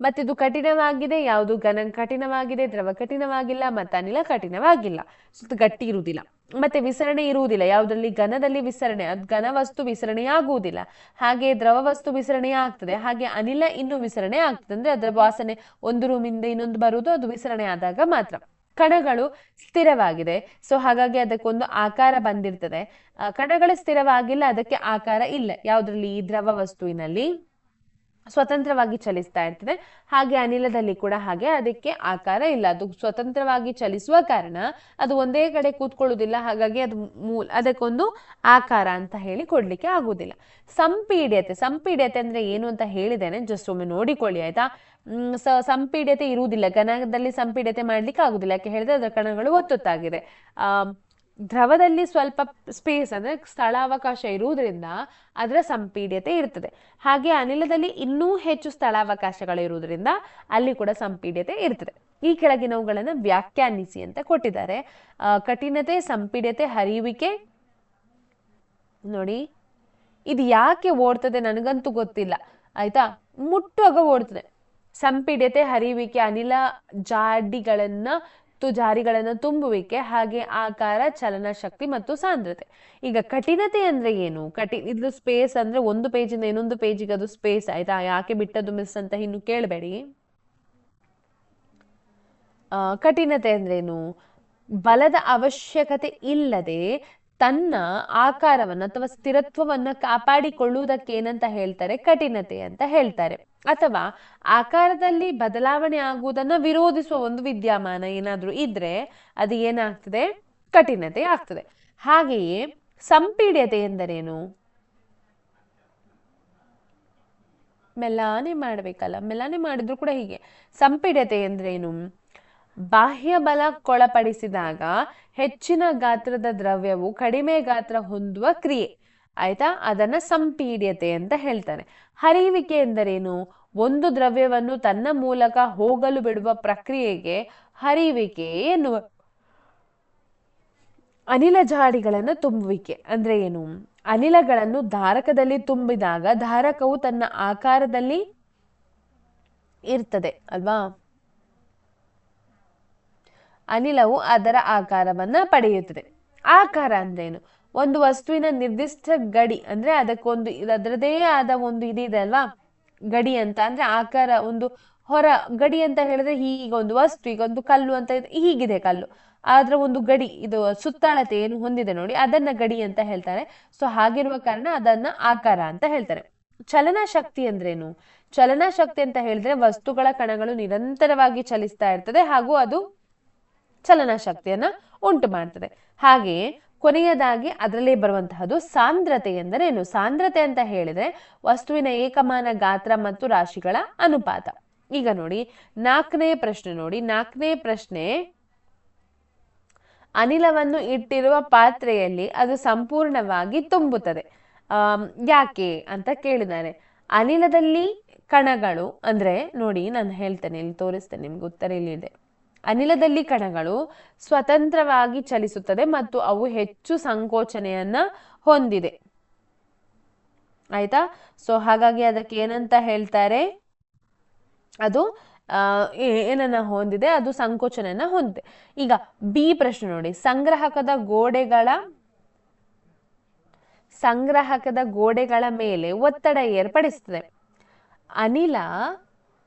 ಮತ್ತೆ ಇದು ಕಠಿಣವಾಗಿದೆ, ಯಾವುದು ಘನ ಕಠಿಣವಾಗಿದೆ, ದ್ರವ ಕಠಿಣವಾಗಿಲ್ಲ, ಮತ್ತೆ ಅನಿಲ ಕಠಿಣವಾಗಿಲ್ಲ. ಸುತ್ತ ಗಟ್ಟಿ ಇರುವುದಿಲ್ಲ. ಮತ್ತೆ ವಿಸರಣೆ ಇರುವುದಿಲ್ಲ. ಯಾವುದರಲ್ಲಿ ಘನದಲ್ಲಿ ವಿಸರಣೆ, ಅದು ಘನ ವಸ್ತು ವಿಸರಣೆ ಆಗುವುದಿಲ್ಲ ಹಾಗೆ ದ್ರವ ವಸ್ತು ವಿಸರಣೆ ಆಗ್ತದೆ, ಹಾಗೆ ಅನಿಲ ಇನ್ನು ವಿಸರಣೆ ಆಗ್ತದೆ. ಅಂದ್ರೆ ಅದರ ವಾಸನೆ ಒಂದು ರೂಮಿಂದ ಇನ್ನೊಂದು ಬರುವುದು, ಅದು ವಿಸರಣೆ ಆದಾಗ ಮಾತ್ರ. ಕಣಗಳು ಸ್ಥಿರವಾಗಿದೆ. ಸೊ ಹಾಗಾಗಿ ಅದಕ್ಕೊಂದು ಆಕಾರ ಬಂದಿರ್ತದೆ. ಕಣಗಳು ಸ್ಥಿರವಾಗಿಲ್ಲ, ಅದಕ್ಕೆ ಆಕಾರ ಇಲ್ಲ. ಯಾವುದ್ರಲ್ಲಿ? ಈ ದ್ರವ ವಸ್ತುವಿನಲ್ಲಿ. ಸ್ವತಂತ್ರವಾಗಿ ಚಲಿಸ್ತಾ ಇರ್ತದೆ. ಹಾಗೆ ಅನಿಲದಲ್ಲಿ ಕೂಡ ಹಾಗೆ, ಅದಕ್ಕೆ ಆಕಾರ ಇಲ್ಲ. ಅದು ಸ್ವತಂತ್ರವಾಗಿ ಚಲಿಸುವ ಕಾರಣ ಅದು ಒಂದೇ ಕಡೆ ಕೂತ್ಕೊಳ್ಳುವುದಿಲ್ಲ. ಹಾಗಾಗಿ ಅದು ಮೂಲ, ಅದಕ್ಕೊಂದು ಆಕಾರ ಅಂತ ಹೇಳಿ ಕೊಡ್ಲಿಕ್ಕೆ ಆಗುವುದಿಲ್ಲ. ಸಂಪೀಡ್ಯತೆ ಸಂಪೀಡ್ಯತೆ ಅಂದ್ರೆ ಏನು ಅಂತ ಹೇಳಿದ್ದೇನೆ. ಜಸ್ಟ್ ಒಮ್ಮೆ ನೋಡಿಕೊಳ್ಳಿ, ಆಯ್ತಾ? ಸಂಪೀಡ್ಯತೆ ಇರುವುದಿಲ್ಲ. ಘನದಲ್ಲಿ ಸಂಪೀಡ್ಯತೆ ಮಾಡ್ಲಿಕ್ಕೆ ಆಗುದಿಲ್ಲ ಯಾಕೆ ಹೇಳಿದ್ರೆ ಅದರ ಕಣಗಳು ಒತ್ತೊತ್ತಾಗಿದೆ. ಆ ದ್ರವದಲ್ಲಿ ಸ್ವಲ್ಪ ಸ್ಪೇಸ್ ಅಂದ್ರೆ ಸ್ಥಳಾವಕಾಶ ಇರುವುದರಿಂದ ಅದರ ಸಂಪೀಡ್ಯತೆ ಇರ್ತದೆ. ಹಾಗೆ ಅನಿಲದಲ್ಲಿ ಇನ್ನೂ ಹೆಚ್ಚು ಸ್ಥಳಾವಕಾಶಗಳು ಇರುವುದರಿಂದ ಅಲ್ಲಿ ಕೂಡ ಸಂಪೀಡ್ಯತೆ ಇರ್ತದೆ. ಈ ಕೆಳಗಿನವುಗಳನ್ನು ವ್ಯಾಖ್ಯಾನಿಸಿ ಅಂತ ಕೊಟ್ಟಿದ್ದಾರೆ. ಕಠಿಣತೆ, ಸಂಪೀಡ್ಯತೆ, ಹರಿಯುವಿಕೆ. ನೋಡಿ, ಇದು ಯಾಕೆ ಓಡ್ತದೆ ನನಗಂತೂ ಗೊತ್ತಿಲ್ಲ. ಆಯ್ತಾ? ಮುಟ್ಟುವಾಗ ಓಡ್ತದೆ. ಸಂಪೀಡ್ಯತೆ, ಹರಿಯುವಿಕೆ, ಅನಿಲ ಜಾಡಿಗಳನ್ನ ಜಾರಿಗಳನ್ನ ತುಂಬುವಿಕೆ ಹಾಗೆ ಆಕಾರ ಚಲನ ಶಕ್ತಿ ಮತ್ತು ಸಾಂದ್ರತೆ. ಈಗ ಕಠಿಣತೆ ಅಂದ್ರೆ ಏನು? ಕಠಿ ಇದು ಸ್ಪೇಸ್ ಅಂದ್ರೆ ಒಂದು ಪೇಜಿಂದ ಇನ್ನೊಂದು ಪೇಜಿಗೆ ಅದು ಸ್ಪೇಸ್ ಆಯ್ತಾ? ಯಾಕೆ ಬಿಟ್ಟದ್ದು ಮಿಸ್ ಅಂತ ಇನ್ನು ಕೇಳಬೇಡಿ. ಆ, ಕಠಿಣತೆ ಅಂದ್ರೇನು ಬಲದ ಅವಶ್ಯಕತೆ ಇಲ್ಲದೆ ತನ್ನ ಆಕಾರವನ್ನು ಅಥವಾ ಸ್ಥಿರತ್ವವನ್ನ ಕಾಪಾಡಿಕೊಳ್ಳುವುದಕ್ಕೆ ಏನಂತ ಹೇಳ್ತಾರೆ? ಕಠಿಣತೆ ಅಂತ ಹೇಳ್ತಾರೆ. ಅಥವಾ ಆಕಾರದಲ್ಲಿ ಬದಲಾವಣೆ ಆಗುವುದನ್ನ ವಿರೋಧಿಸುವ ಒಂದು ವಿದ್ಯಮಾನ ಏನಾದ್ರೂ ಇದ್ರೆ ಅದು ಏನಾಗ್ತದೆ? ಕಠಿಣತೆ ಆಗ್ತದೆ. ಹಾಗೆಯೇ ಸಂಪೀಡ್ಯತೆ ಎಂದರೇನು? ಮೆಲ್ಲಾನೆ ಮಾಡಬೇಕಲ್ಲ. ಮೆಲ್ಲಾನೆ ಮಾಡಿದ್ರು ಕೂಡ ಹೀಗೆ. ಸಂಪೀಡ್ಯತೆ ಎಂದ್ರೇನು? ಬಾಹ್ಯ ಬಲಕ್ಕೊಳಪಡಿಸಿದಾಗ ಹೆಚ್ಚಿನ ಗಾತ್ರದ ದ್ರವ್ಯವು ಕಡಿಮೆ ಗಾತ್ರ ಹೊಂದುವ ಕ್ರಿಯೆ. ಆಯ್ತಾ? ಅದನ್ನ ಸಂಪೀಡ್ಯತೆ ಅಂತ ಹೇಳ್ತಾರೆ. ಹರಿಯುವಿಕೆ ಎಂದರೇನು? ಒಂದು ದ್ರವ್ಯವನ್ನು ತನ್ನ ಮೂಲಕ ಹೋಗಲು ಬಿಡುವ ಪ್ರಕ್ರಿಯೆಗೆ ಹರಿಯುವಿಕೆ ಎನ್ನುವ ಅನಿಲ ಜಾಡಿಗಳನ್ನು ತುಂಬುವಿಕೆ. ಅಂದ್ರೆ ಏನು? ಅನಿಲಗಳನ್ನು ಧಾರಕದಲ್ಲಿ ತುಂಬಿದಾಗ ಧಾರಕವು ತನ್ನ ಆಕಾರದಲ್ಲಿ ಇರ್ತದೆ, ಅಲ್ವಾ? ಅನಿಲವು ಅದರ ಆಕಾರವನ್ನ ಪಡೆಯುತ್ತದೆ. ಆಕಾರ ಅಂದ್ರೇನು ಒಂದು ವಸ್ತುವಿನ ನಿರ್ದಿಷ್ಟ ಗಡಿ, ಅಂದ್ರೆ ಅದಕ್ಕೊಂದು ಅದರದೇ ಆದ ಒಂದು ಇದಿದೆ ಅಲ್ವಾ? ಗಡಿ ಅಂತ, ಅಂದ್ರೆ ಆಕಾರ, ಒಂದು ಹೊರ, ಗಡಿ ಅಂತ ಹೇಳಿದ್ರೆ ಈಗ ಒಂದು ವಸ್ತು, ಈಗ ಒಂದು ಕಲ್ಲು ಅಂತ ಹೀಗಿದೆ ಕಲ್ಲು. ಆದ್ರ ಒಂದು ಗಡಿ, ಇದು ಸುತ್ತಾಳತೆ ಏನು ಹೊಂದಿದೆ ನೋಡಿ, ಅದನ್ನ ಗಡಿ ಅಂತ ಹೇಳ್ತಾರೆ. ಸೊ ಹಾಗಿರುವ ಕಾರಣ ಅದನ್ನ ಆಕಾರ ಅಂತ ಹೇಳ್ತಾರೆ. ಚಲನಾ ಶಕ್ತಿ ಅಂದ್ರೇನು? ಚಲನಾ ಶಕ್ತಿ ಅಂತ ಹೇಳಿದ್ರೆ ವಸ್ತುಗಳ ಕಣಗಳು ನಿರಂತರವಾಗಿ ಚಲಿಸ್ತಾ ಇರ್ತದೆ ಹಾಗೂ ಅದು ಚಲನಾ ಶಕ್ತಿಯನ್ನ ಉಂಟು ಮಾಡ್ತದೆ. ಹಾಗೆಯೇ ಕೊನೆಯದಾಗಿ ಅದರಲ್ಲೇ ಬರುವಂತಹದ್ದು ಸಾಂದ್ರತೆ ಎಂದರೇನು? ಸಾಂದ್ರತೆ ಅಂತ ಹೇಳಿದ್ರೆ ವಸ್ತುವಿನ ಏಕಮಾನ ಗಾತ್ರ ಮತ್ತು ರಾಶಿಗಳ ಅನುಪಾತ. ಈಗ ನೋಡಿ, ನಾಲ್ಕನೇ ಪ್ರಶ್ನೆ ನೋಡಿ. ನಾಲ್ಕನೇ ಪ್ರಶ್ನೆ, ಅನಿಲವನ್ನು ಇಟ್ಟಿರುವ ಪಾತ್ರೆಯಲ್ಲಿ ಅದು ಸಂಪೂರ್ಣವಾಗಿ ತುಂಬುತ್ತದೆ. ಯಾಕೆ ಅಂತ ಕೇಳಿದ್ದಾರೆ. ಅನಿಲದಲ್ಲಿ ಕಣಗಳು ಅಂದ್ರೆ ನೋಡಿ, ನಾನು ಹೇಳ್ತೇನೆ, ಇಲ್ಲಿ ತೋರಿಸ್ತೇನೆ, ನಿಮ್ಗೆ ಉತ್ತರ ಇಲ್ಲಿದೆ ಅನಿಲದಲ್ಲಿ ಕಣಗಳು ಸ್ವತಂತ್ರವಾಗಿ ಚಲಿಸುತ್ತದೆ ಮತ್ತು ಅವು ಹೆಚ್ಚು ಸಂಕೋಚನೆಯನ್ನ ಹೊಂದಿದೆ. ಆಯ್ತಾ? ಸೊ ಹಾಗಾಗಿ ಅದಕ್ಕೆ ಏನಂತ ಹೇಳ್ತಾರೆ? ಅದು ಏನನ್ನ ಹೊಂದಿದೆ? ಅದು ಸಂಕೋಚನೆಯನ್ನ ಹೊಂದಿದೆ. ಈಗ ಬಿ ಪ್ರಶ್ನೆ ನೋಡಿ. ಸಂಗ್ರಹಕದ ಗೋಡೆಗಳ ಸಂಗ್ರಹಕದ ಗೋಡೆಗಳ ಮೇಲೆ ಒತ್ತಡ ಏರ್ಪಡಿಸ್ತದೆ. ಅನಿಲ,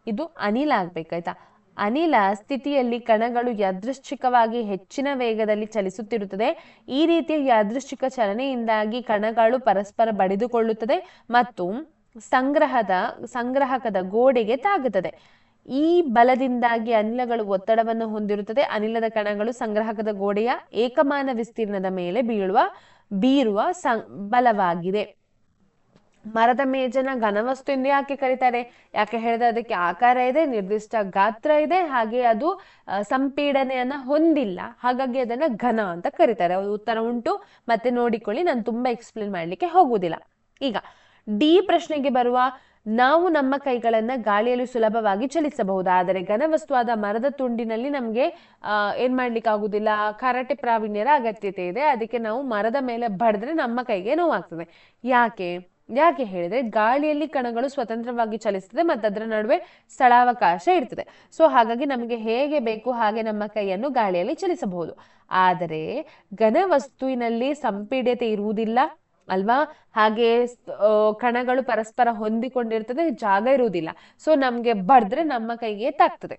ಇದು ಅನಿಲ ಆಗ್ಬೇಕಾಯ್ತಾ? ಅನಿಲ ಸ್ಥಿತಿಯಲ್ಲಿ ಕಣಗಳು ಯಾದೃಚ್ಛಿಕವಾಗಿ ಹೆಚ್ಚಿನ ವೇಗದಲ್ಲಿ ಚಲಿಸುತ್ತಿರುತ್ತದೆ. ಈ ರೀತಿಯ ಯಾದೃಚ್ಛಿಕ ಚಲನೆಯಿಂದಾಗಿ ಕಣಗಳು ಪರಸ್ಪರ ಬಡಿದುಕೊಳ್ಳುತ್ತದೆ ಮತ್ತು ಸಂಗ್ರಹದ, ಸಂಗ್ರಹಕದ ಗೋಡೆಗೆ ತಾಗುತ್ತದೆ. ಈ ಬಲದಿಂದಾಗಿ ಅನಿಲಗಳು ಒತ್ತಡವನ್ನು ಹೊಂದಿರುತ್ತದೆ. ಅನಿಲದ ಕಣಗಳು ಸಂಗ್ರಹಕದ ಗೋಡೆಯ ಏಕಮಾನ ವಿಸ್ತೀರ್ಣದ ಮೇಲೆ ಬೀಳುವ, ಬೀರುವ ಸಂ, ಬಲವಾಗಿದೆ. ಮರದ ಮೇಜನ ಘನವಸ್ತು ಎಂದು ಯಾಕೆ ಕರೀತಾರೆ? ಯಾಕೆ ಹೇಳಿದ್ರೆ ಅದಕ್ಕೆ ಆಕಾರ ಇದೆ, ನಿರ್ದಿಷ್ಟ ಗಾತ್ರ ಇದೆ, ಹಾಗೆ ಅದು ಸಂಪೀಡನೆಯನ್ನ ಹೊಂದಿಲ್ಲ. ಹಾಗಾಗಿ ಅದನ್ನ ಘನ ಅಂತ ಕರೀತಾರೆ. ಉತ್ತರ ಉಂಟು. ಮತ್ತೆ ನೋಡಿಕೊಳ್ಳಿ, ನಾನು ತುಂಬಾ ಎಕ್ಸ್ಪ್ಲೇನ್ ಮಾಡ್ಲಿಕ್ಕೆ ಹೋಗುವುದಿಲ್ಲ. ಈಗ, ಡಿ ಪ್ರಶ್ನೆಗೆ ಬರುವ, ನಾವು ನಮ್ಮ ಕೈಗಳನ್ನ ಗಾಳಿಯಲ್ಲಿ ಸುಲಭವಾಗಿ ಚಲಿಸಬಹುದು. ಆದರೆ ಘನವಸ್ತುವಾದ ಮರದ ತುಂಡಿನಲ್ಲಿ ನಮ್ಗೆ ಏನ್ ಮಾಡ್ಲಿಕ್ಕೆ ಆಗುದಿಲ್ಲ ಕರಾಟೆ ಪ್ರಾವೀಣ್ಯರ ಅಗತ್ಯತೆ ಇದೆ. ಅದಕ್ಕೆ ನಾವು ಮರದ ಮೇಲೆ ಬಡಿದ್ರೆ ನಮ್ಮ ಕೈಗೆ ನೋವಾಗ್ತದೆ. ಯಾಕೆ? ಯಾಕೆ ಹೇಳಿದ್ರೆ ಗಾಳಿಯಲ್ಲಿ ಕಣಗಳು ಸ್ವತಂತ್ರವಾಗಿ ಚಲಿಸ್ತದೆ ಮತ್ತು ಅದರ ನಡುವೆ ಸ್ಥಳಾವಕಾಶ ಇರ್ತದೆ. ಸೊ ಹಾಗಾಗಿ ನಮಗೆ ಹೇಗೆ ಬೇಕು ಹಾಗೆ ನಮ್ಮ ಕೈಯನ್ನು ಗಾಳಿಯಲ್ಲಿ ಚಲಿಸಬಹುದು. ಆದರೆ ಘನವಸ್ತುವಿನಲ್ಲಿ ಸಂಪೀಡ್ಯತೆ ಇರುವುದಿಲ್ಲ ಅಲ್ವಾ? ಹಾಗೆ ಕಣಗಳು ಪರಸ್ಪರ ಹೊಂದಿಕೊಂಡಿರ್ತದೆ, ಜಾಗ ಇರುವುದಿಲ್ಲ. ಸೊ ನಮ್ಗೆ ಬಡ್ದ್ರೆ ನಮ್ಮ ಕೈಗೆ ತಾಗ್ತದೆ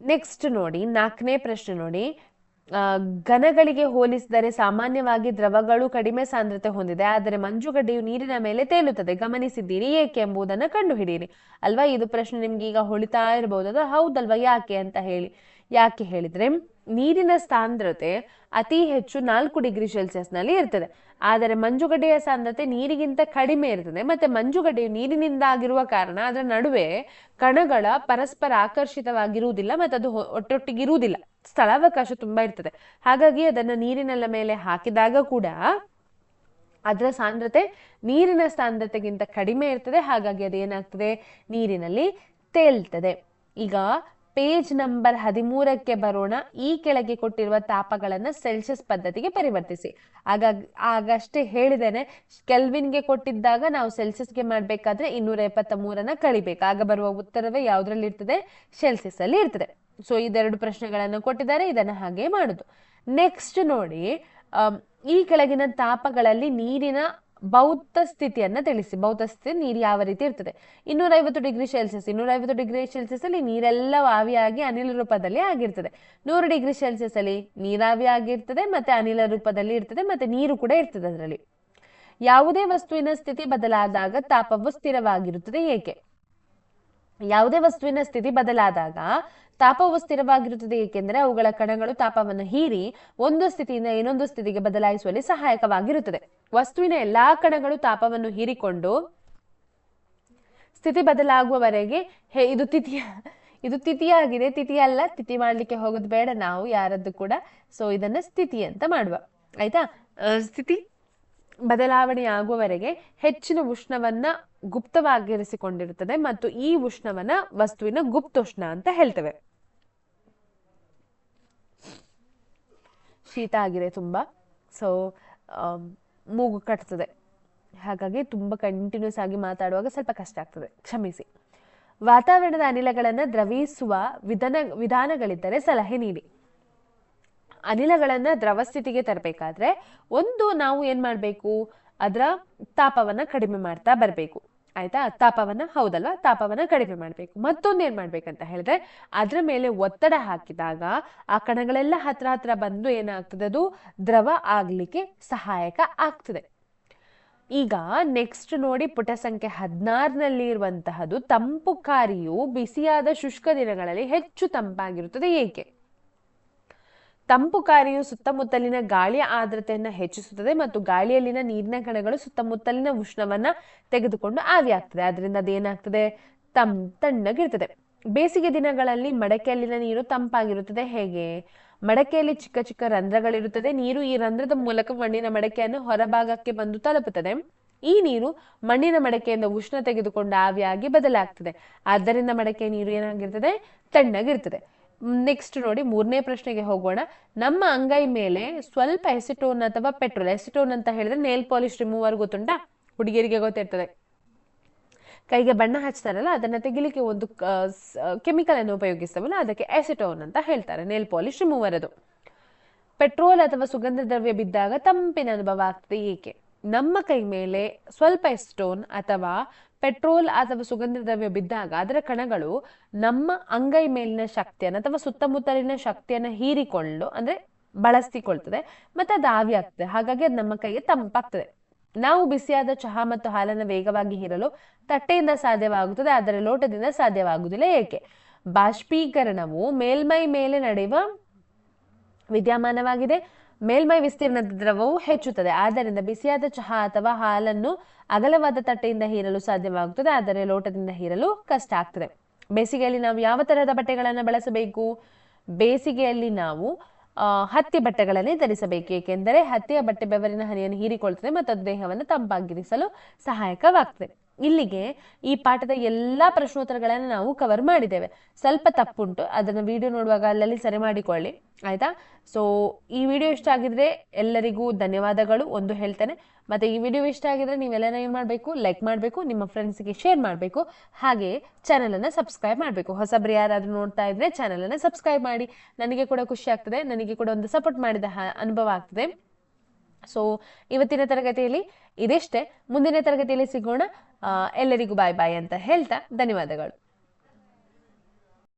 ನೆಕ್ಸ್ಟ್ ನೋಡಿ, ನಾಲ್ಕನೇ ಪ್ರಶ್ನೆ ನೋಡಿ. ಘನಗಳಿಗೆ ಹೋಲಿಸಿದರೆ ಸಾಮಾನ್ಯವಾಗಿ ದ್ರವಗಳು ಕಡಿಮೆ ಸಾಂದ್ರತೆ ಹೊಂದಿದೆ, ಆದರೆ ಮಂಜುಗಡ್ಡೆಯು ನೀರಿನ ಮೇಲೆ ತೇಲುತ್ತದೆ. ಗಮನಿಸಿದ್ದೀರಿ ಏಕೆ ಎಂಬುದನ್ನು ಕಂಡುಹಿಡಿಯಿರಿ. ಅಲ್ವಾ? ಇದು ಪ್ರಶ್ನೆ ನಿಮ್ಗೆ ಈಗ ಹೊಳಿತಾ ಇರಬಹುದಲ್ಲ ಹೌದಲ್ವಾ? ಯಾಕೆ ಅಂತ ಹೇಳಿ, ಯಾಕೆ ಹೇಳಿದ್ರೆ, ನೀರಿನ ಸಾಂದ್ರತೆ ಅತಿ ಹೆಚ್ಚು ನಾಲ್ಕು ಡಿಗ್ರಿ ಸೆಲ್ಸಿಯಸ್ನಲ್ಲಿ ಇರ್ತದೆ. ಆದರೆ ಮಂಜುಗಡ್ಡೆಯ ಸಾಂದ್ರತೆ ನೀರಿಗಿಂತ ಕಡಿಮೆ ಇರ್ತದೆ. ಮತ್ತೆ ಮಂಜುಗಡ್ಡೆಯು ನೀರಿನಿಂದ ಆಗಿರುವ ಕಾರಣ ಅದರ ನಡುವೆ ಕಣಗಳ ಪರಸ್ಪರ ಆಕರ್ಷಿತವಾಗಿರುವುದಿಲ್ಲ ಮತ್ತು ಅದು ಒಟ್ಟೊಟ್ಟಿಗಿರುವುದಿಲ್ಲ. ಸ್ಥಳಾವಕಾಶ ತುಂಬಾ ಇರ್ತದೆ. ಹಾಗಾಗಿ ಅದನ್ನ ನೀರಿನಲ್ಲ ಮೇಲೆ ಹಾಕಿದಾಗ ಕೂಡ ಅದರ ಸಾಂದ್ರತೆ ನೀರಿನ ಸಾಂದ್ರತೆಗಿಂತ ಕಡಿಮೆ ಇರ್ತದೆ. ಹಾಗಾಗಿ ಅದೇನಾಗ್ತದೆ ನೀರಿನಲ್ಲಿ ತೇಲ್ತದೆ. ಈಗ ಪೇಜ್ ನಂಬರ್ ಹದಿಮೂರಕ್ಕೆ ಬರೋಣ. ಈ ಕೆಳಗೆ ಕೊಟ್ಟಿರುವ ತಾಪಗಳನ್ನು ಸೆಲ್ಸಿಯಸ್ ಪದ್ಧತಿಗೆ ಪರಿವರ್ತಿಸಿ. ಆಗ, ಆಗಷ್ಟೇ ಹೇಳಿದೇನೆ ಕೆಲ್ವಿನ್ಗೆ ಕೊಟ್ಟಿದ್ದಾಗ ನಾವು ಸೆಲ್ಸಿಯಸ್ಗೆ ಮಾಡಬೇಕಾದ್ರೆ ಇನ್ನೂರ ಎಪ್ಪತ್ತ ಮೂರನ್ನ ಕಳಿಬೇಕು. ಆಗ ಬರುವ ಉತ್ತರವೇ ಯಾವುದ್ರಲ್ಲಿ ಇರ್ತದೆ ಸೆಲ್ಸಿಯಸ್ ಅಲ್ಲಿ ಇರ್ತದೆ. ಸೊ ಇದೆರಡು ಪ್ರಶ್ನೆಗಳನ್ನು ಕೊಟ್ಟಿದ್ದಾರೆ. ಇದನ್ನು ಹಾಗೆ ಮಾಡುದು. ನೆಕ್ಸ್ಟ್ ನೋಡಿ ಈ ಕೆಳಗಿನ ತಾಪಗಳಲ್ಲಿ ನೀರಿನ ಭೌತ ಸ್ಥಿತಿಯನ್ನು ತಿಳಿಸಿ. ಭೌತ ಸ್ಥಿತಿ, ನೀರು ಯಾವ ರೀತಿ ಇರ್ತದೆ? ಇನ್ನೂರೈವತ್ತು ಡಿಗ್ರಿ ಸೆಲ್ಸಿಯಸ್ ಇನ್ನೂರೈವತ್ತು ಡಿಗ್ರಿ ಸೆಲ್ಸಿಯಸ್ ಅಲ್ಲಿ ನೀರೆಲ್ಲ ಆವಿಯಾಗಿ ಅನಿಲ ರೂಪದಲ್ಲಿ ಆಗಿರ್ತದೆ. ನೂರು ಡಿಗ್ರಿ ಸೆಲ್ಸಿಯಸ್ ಅಲ್ಲಿ ನೀರಾವಿ ಆಗಿರ್ತದೆ, ಮತ್ತೆ ಅನಿಲ ರೂಪದಲ್ಲಿ ಇರ್ತದೆ, ಮತ್ತೆ ನೀರು ಕೂಡ ಇರ್ತದೆ ಅದರಲ್ಲಿ. ಯಾವುದೇ ವಸ್ತುವಿನ ಸ್ಥಿತಿ ಬದಲಾದಾಗ ತಾಪವು ಸ್ಥಿರವಾಗಿರುತ್ತದೆ. ಏಕೆ? ಯಾವುದೇ ವಸ್ತುವಿನ ಸ್ಥಿತಿ ಬದಲಾದಾಗ ತಾಪವು ಸ್ಥಿರವಾಗಿರುತ್ತದೆ, ಏಕೆಂದರೆ ಅವುಗಳ ಕಣಗಳು ತಾಪವನ್ನು ಹೀರಿ ಒಂದು ಸ್ಥಿತಿಯಿಂದ ಇನ್ನೊಂದು ಸ್ಥಿತಿಗೆ ಬದಲಾಯಿಸುವಲ್ಲಿ ಸಹಾಯಕವಾಗಿರುತ್ತದೆ. ವಸ್ತುವಿನ ಎಲ್ಲಾ ಕಣಗಳು ತಾಪವನ್ನು ಹೀರಿಕೊಂಡು ಸ್ಥಿತಿ ಬದಲಾಗುವವರೆಗೆ, ಹೇ, ಇದು ತಿಥಿಯ ಇದು ತಿಥಿಯಾಗಿದೆ, ತಿಥಿ ಅಲ್ಲ, ತಿಥಿ ಮಾಡ್ಲಿಕ್ಕೆ ಹೋಗೋದು ಬೇಡ, ನಾವು ಯಾರದ್ದು ಕೂಡ ಸೊ ಇದನ್ನ ಸ್ಥಿತಿ ಅಂತ ಮಾಡುವ. ಆಯ್ತಾ? ಸ್ಥಿತಿ ಬದಲಾವಣೆ ಆಗುವವರೆಗೆ ಹೆಚ್ಚಿನ ಉಷ್ಣವನ್ನ ಗುಪ್ತವಾಗಿರಿಸಿಕೊಂಡಿರುತ್ತದೆ ಮತ್ತು ಈ ಉಷ್ಣವನ್ನ ವಸ್ತುವಿನ ಗುಪ್ತೋಷ್ಣ ಅಂತ ಹೇಳ್ತೇವೆ. ಶೀತ ಆಗಿದೆ ತುಂಬಾ. ಸೊ ಮೂಗು ಕಟ್ತದೆ. ಹಾಗಾಗಿ ತುಂಬಾ ಕಂಟಿನ್ಯೂಸ್ ಆಗಿ ಮಾತಾಡುವಾಗ ಸ್ವಲ್ಪ ಕಷ್ಟ ಆಗ್ತದೆ. ಕ್ಷಮಿಸಿ. ವಾತಾವರಣದ ಅನಿಲಗಳನ್ನು ದ್ರವಿಸುವ ವಿಧಾನ, ವಿಧಾನಗಳಿದ್ದರೆ ಸಲಹೆ ನೀಡಿ. ಅನಿಲಗಳನ್ನ ದ್ರವ ಸ್ಥಿತಿಗೆ ತರಬೇಕಾದ್ರೆ ಒಂದು ನಾವು ಏನ್ ಮಾಡಬೇಕು? ಅದರ ತಾಪವನ್ನ ಕಡಿಮೆ ಮಾಡ್ತಾ ಬರಬೇಕು. ಆಯ್ತಾ? ತಾಪವನ್ನ ಹೌದಲ್ವಾ ತಾಪವನ್ನ ಕಡಿಮೆ ಮಾಡಬೇಕು. ಮತ್ತೊಂದು ಏನ್ ಮಾಡ್ಬೇಕಂತ ಹೇಳಿದ್ರೆ, ಅದ್ರ ಮೇಲೆ ಒತ್ತಡ ಹಾಕಿದಾಗ ಆ ಕಣಗಳೆಲ್ಲ ಹತ್ರ ಹತ್ರ ಬಂದು ಏನಾಗ್ತದೆ ಅದು? ದ್ರವ ಆಗ್ಲಿಕ್ಕೆ ಸಹಾಯಕ ಆಗ್ತದೆ. ಈಗ ನೆಕ್ಸ್ಟ್ ನೋಡಿ ಪುಟ ಸಂಖ್ಯೆ ಹದಿನಾರನಲ್ಲಿ ಇರುವಂತಹದ್ದು ತಂಪು ಕಾರಿಯು ಬಿಸಿಯಾದ ಶುಷ್ಕ ದಿನಗಳಲ್ಲಿ ಹೆಚ್ಚು ತಂಪಾಗಿರುತ್ತದೆ. ಏಕೆ? ತಂಪು ಕಾರಿಯು ಸುತ್ತಮುತ್ತಲಿನ ಗಾಳಿಯ ಆರ್ದ್ರತೆಯನ್ನು ಹೆಚ್ಚಿಸುತ್ತದೆ ಮತ್ತು ಗಾಳಿಯಲ್ಲಿನ ನೀರಿನ ಕಣಗಳು ಸುತ್ತಮುತ್ತಲಿನ ಉಷ್ಣವನ್ನ ತೆಗೆದುಕೊಂಡು ಆವಿಯಾಗ್ತದೆ. ಅದರಿಂದ ಅದೇನಾಗ್ತದೆ? ತಂ ತಣ್ಣಗಿರ್ತದೆ. ಬೇಸಿಗೆ ದಿನಗಳಲ್ಲಿ ಮಡಕೆಯಲ್ಲಿನ ನೀರು ತಂಪಾಗಿರುತ್ತದೆ. ಹೇಗೆ? ಮಡಕೆಯಲ್ಲಿ ಚಿಕ್ಕ ಚಿಕ್ಕ ರಂಧ್ರಗಳಿರುತ್ತದೆ. ನೀರು ಈ ರಂಧ್ರದ ಮೂಲಕ ಮಣ್ಣಿನ ಮಡಕೆಯನ್ನು ಹೊರಭಾಗಕ್ಕೆ ಬಂದು ತಲುಪುತ್ತದೆ. ಈ ನೀರು ಮಣ್ಣಿನ ಮಡಕೆಯಿಂದ ಉಷ್ಣ ತೆಗೆದುಕೊಂಡು ಆವಿಯಾಗಿ ಬದಲಾಗ್ತದೆ. ಆದ್ದರಿಂದ ಮಡಕೆಯ ನೀರು ಏನಾಗಿರ್ತದೆ? ತಣ್ಣಗಿರ್ತದೆ. ನೆಕ್ಸ್ಟ್ ನೋಡಿ ಮೂರನೇ ಪ್ರಶ್ನೆಗೆ ಹೋಗೋಣ. ನಮ್ಮ ಅಂಗೈ ಮೇಲೆ ಸ್ವಲ್ಪ ಎಸಿಟೋನ್ ಅಥವಾ ಪೆಟ್ರೋಲ್, ಎಸಿಟೋನ್ ಅಂತ ಹೇಳಿದ್ರೆ ನೇಲ್ ಪಾಲಿಶ್ ರಿಮೂವರ್ ಗೊತ್ತುಂಟಾ? ಹುಡುಗಿಯರಿಗೆ ಗೊತ್ತಿರ್ತದೆ. ಕೈಗೆ ಬಣ್ಣ ಹಚ್ತಾರಲ್ಲ, ಅದನ್ನ ತೆಗಿಲಿಕ್ಕೆ ಒಂದು ಕೆಮಿಕಲ್ ಅನ್ನು ಉಪಯೋಗಿಸ್ತವಲ್ಲ, ಅದಕ್ಕೆ ಎಸಿಟೋನ್ ಅಂತ ಹೇಳ್ತಾರೆ ನೇಲ್ ಪಾಲಿಶ್ ರಿಮೂವರ್ ಅದು. ಪೆಟ್ರೋಲ್ ಅಥವಾ ಸುಗಂಧ ದ್ರವ್ಯ ಬಿದ್ದಾಗ ತಂಪಿನ ಅನುಭವ ಆಗ್ತದೆ ಏಕೆ? ನಮ್ಮ ಕೈ ಮೇಲೆ ಸ್ವಲ್ಪ ಸ್ಟೋನ್ ಅಥವಾ ಪೆಟ್ರೋಲ್ ಅಥವಾ ಸುಗಂಧ ದ್ರವ್ಯ ಬಿದ್ದಾಗ ಅದರ ಕಣಗಳು ನಮ್ಮ ಅಂಗೈ ಮೇಲಿನ ಶಕ್ತಿಯನ್ನು ಅಥವಾ ಸುತ್ತಮುತ್ತಲಿನ ಶಕ್ತಿಯನ್ನು ಹೀರಿಕೊಂಡು ಅಂದ್ರೆ ಬಳಸಿಕೊಳ್ತದೆ ಮತ್ತೆ ಅದು ಆವಿ ಆಗ್ತದೆ. ಹಾಗಾಗಿ ಅದು ನಮ್ಮ ಕೈಗೆ ತಂಪಾಗ್ತದೆ. ನಾವು ಬಿಸಿಯಾದ ಚಹಾ ಮತ್ತು ಹಾಲನ್ನು ವೇಗವಾಗಿ ಹೀರಲು ತಟ್ಟೆಯಿಂದ ಸಾಧ್ಯವಾಗುತ್ತದೆ. ಆದರೆ ಲೋಟದಿಂದ ಸಾಧ್ಯವಾಗುವುದಿಲ್ಲ. ಏಕೆ? ಬಾಷ್ಪೀಕರಣವು ಮೇಲ್ಮೈ ಮೇಲೆ ನಡೆಯುವ ವಿದ್ಯಮಾನವಾಗಿದೆ. ಮೇಲ್ಮೈ ವಿಸ್ತೀರ್ಣದ ದ್ರವವು ಹೆಚ್ಚುತ್ತದೆ. ಆದ್ದರಿಂದ ಬಿಸಿಯಾದ ಚಹಾ ಅಥವಾ ಹಾಲನ್ನು ಅಗಲವಾದ ತಟ್ಟೆಯಿಂದ ಹೀರಲು ಸಾಧ್ಯವಾಗುತ್ತದೆ. ಆದರೆ ಲೋಟದಿಂದ ಹೀರಲು ಕಷ್ಟ ಆಗ್ತದೆ ಬೇಸಿಗೆಯಲ್ಲಿ ನಾವು ಯಾವ ತರಹದ ಬಟ್ಟೆಗಳನ್ನು ಬಳಸಬೇಕು? ಬೇಸಿಗೆಯಲ್ಲಿ ನಾವು ಹತ್ತಿ ಬಟ್ಟೆಗಳನ್ನೇ ಧರಿಸಬೇಕು. ಏಕೆಂದರೆ ಹತ್ತಿಯ ಬಟ್ಟೆ ಬೆವರಿನ ಹನಿಯನ್ನು ಹೀರಿಕೊಳ್ತದೆ ಮತ್ತು ದೇಹವನ್ನು ತಂಪಾಗಿರಿಸಲು ಸಹಾಯಕವಾಗ್ತದೆ. ಇಲ್ಲಿಗೆ ಈ ಪಾಠದ ಎಲ್ಲಾ ಪ್ರಶ್ನೋತ್ತರಗಳನ್ನು ನಾವು ಕವರ್ ಮಾಡಿದ್ದೇವೆ. ಸ್ವಲ್ಪ ತಪ್ಪುಂಟು, ಅದನ್ನು ವಿಡಿಯೋ ನೋಡುವಾಗ ಅಲ್ಲಲ್ಲಿ ಸರಿ ಮಾಡಿಕೊಳ್ಳಿ, ಆಯ್ತಾ? ಸೊ ಈ ವಿಡಿಯೋ ಇಷ್ಟ ಆಗಿದ್ರೆ ಎಲ್ಲರಿಗೂ ಧನ್ಯವಾದಗಳು, ಒಂದು ಹೇಳ್ತೇನೆ. ಮತ್ತೆ ಈ ವಿಡಿಯೋ ಇಷ್ಟ ಆಗಿದ್ರೆ ನೀವೆಲ್ಲ ಏನು ಮಾಡಬೇಕು? ಲೈಕ್ ಮಾಡಬೇಕು, ನಿಮ್ಮ ಫ್ರೆಂಡ್ಸ್ಗೆ ಶೇರ್ ಮಾಡಬೇಕು, ಹಾಗೆ ಚಾನಲನ್ನು ಸಬ್ಸ್ಕ್ರೈಬ್ ಮಾಡಬೇಕು. ಹೊಸಬ್ರು ಯಾರಾದರೂ ನೋಡ್ತಾ ಇದ್ರೆ ಚಾನಲನ್ನು ಸಬ್ಸ್ಕ್ರೈಬ್ ಮಾಡಿ. ನನಗೆ ಕೂಡ ಖುಷಿ ಆಗ್ತದೆ, ನನಗೆ ಕೂಡ ಒಂದು ಸಪೋರ್ಟ್ ಮಾಡಿದ ಅನುಭವ ಆಗ್ತದೆ. ಸೊ ಇವತ್ತಿನ ತರಗತಿಯಲ್ಲಿ ಇದಿಷ್ಟೇ. ಮುಂದಿನ ತರಗತಿಯಲ್ಲಿ ಸಿಗೋಣ. ಎಲ್ಲರಿಗೂ ಬಾಯ್ ಬಾಯ್ ಅಂತ ಹೇಳ್ತಾ ಧನ್ಯವಾದಗಳು.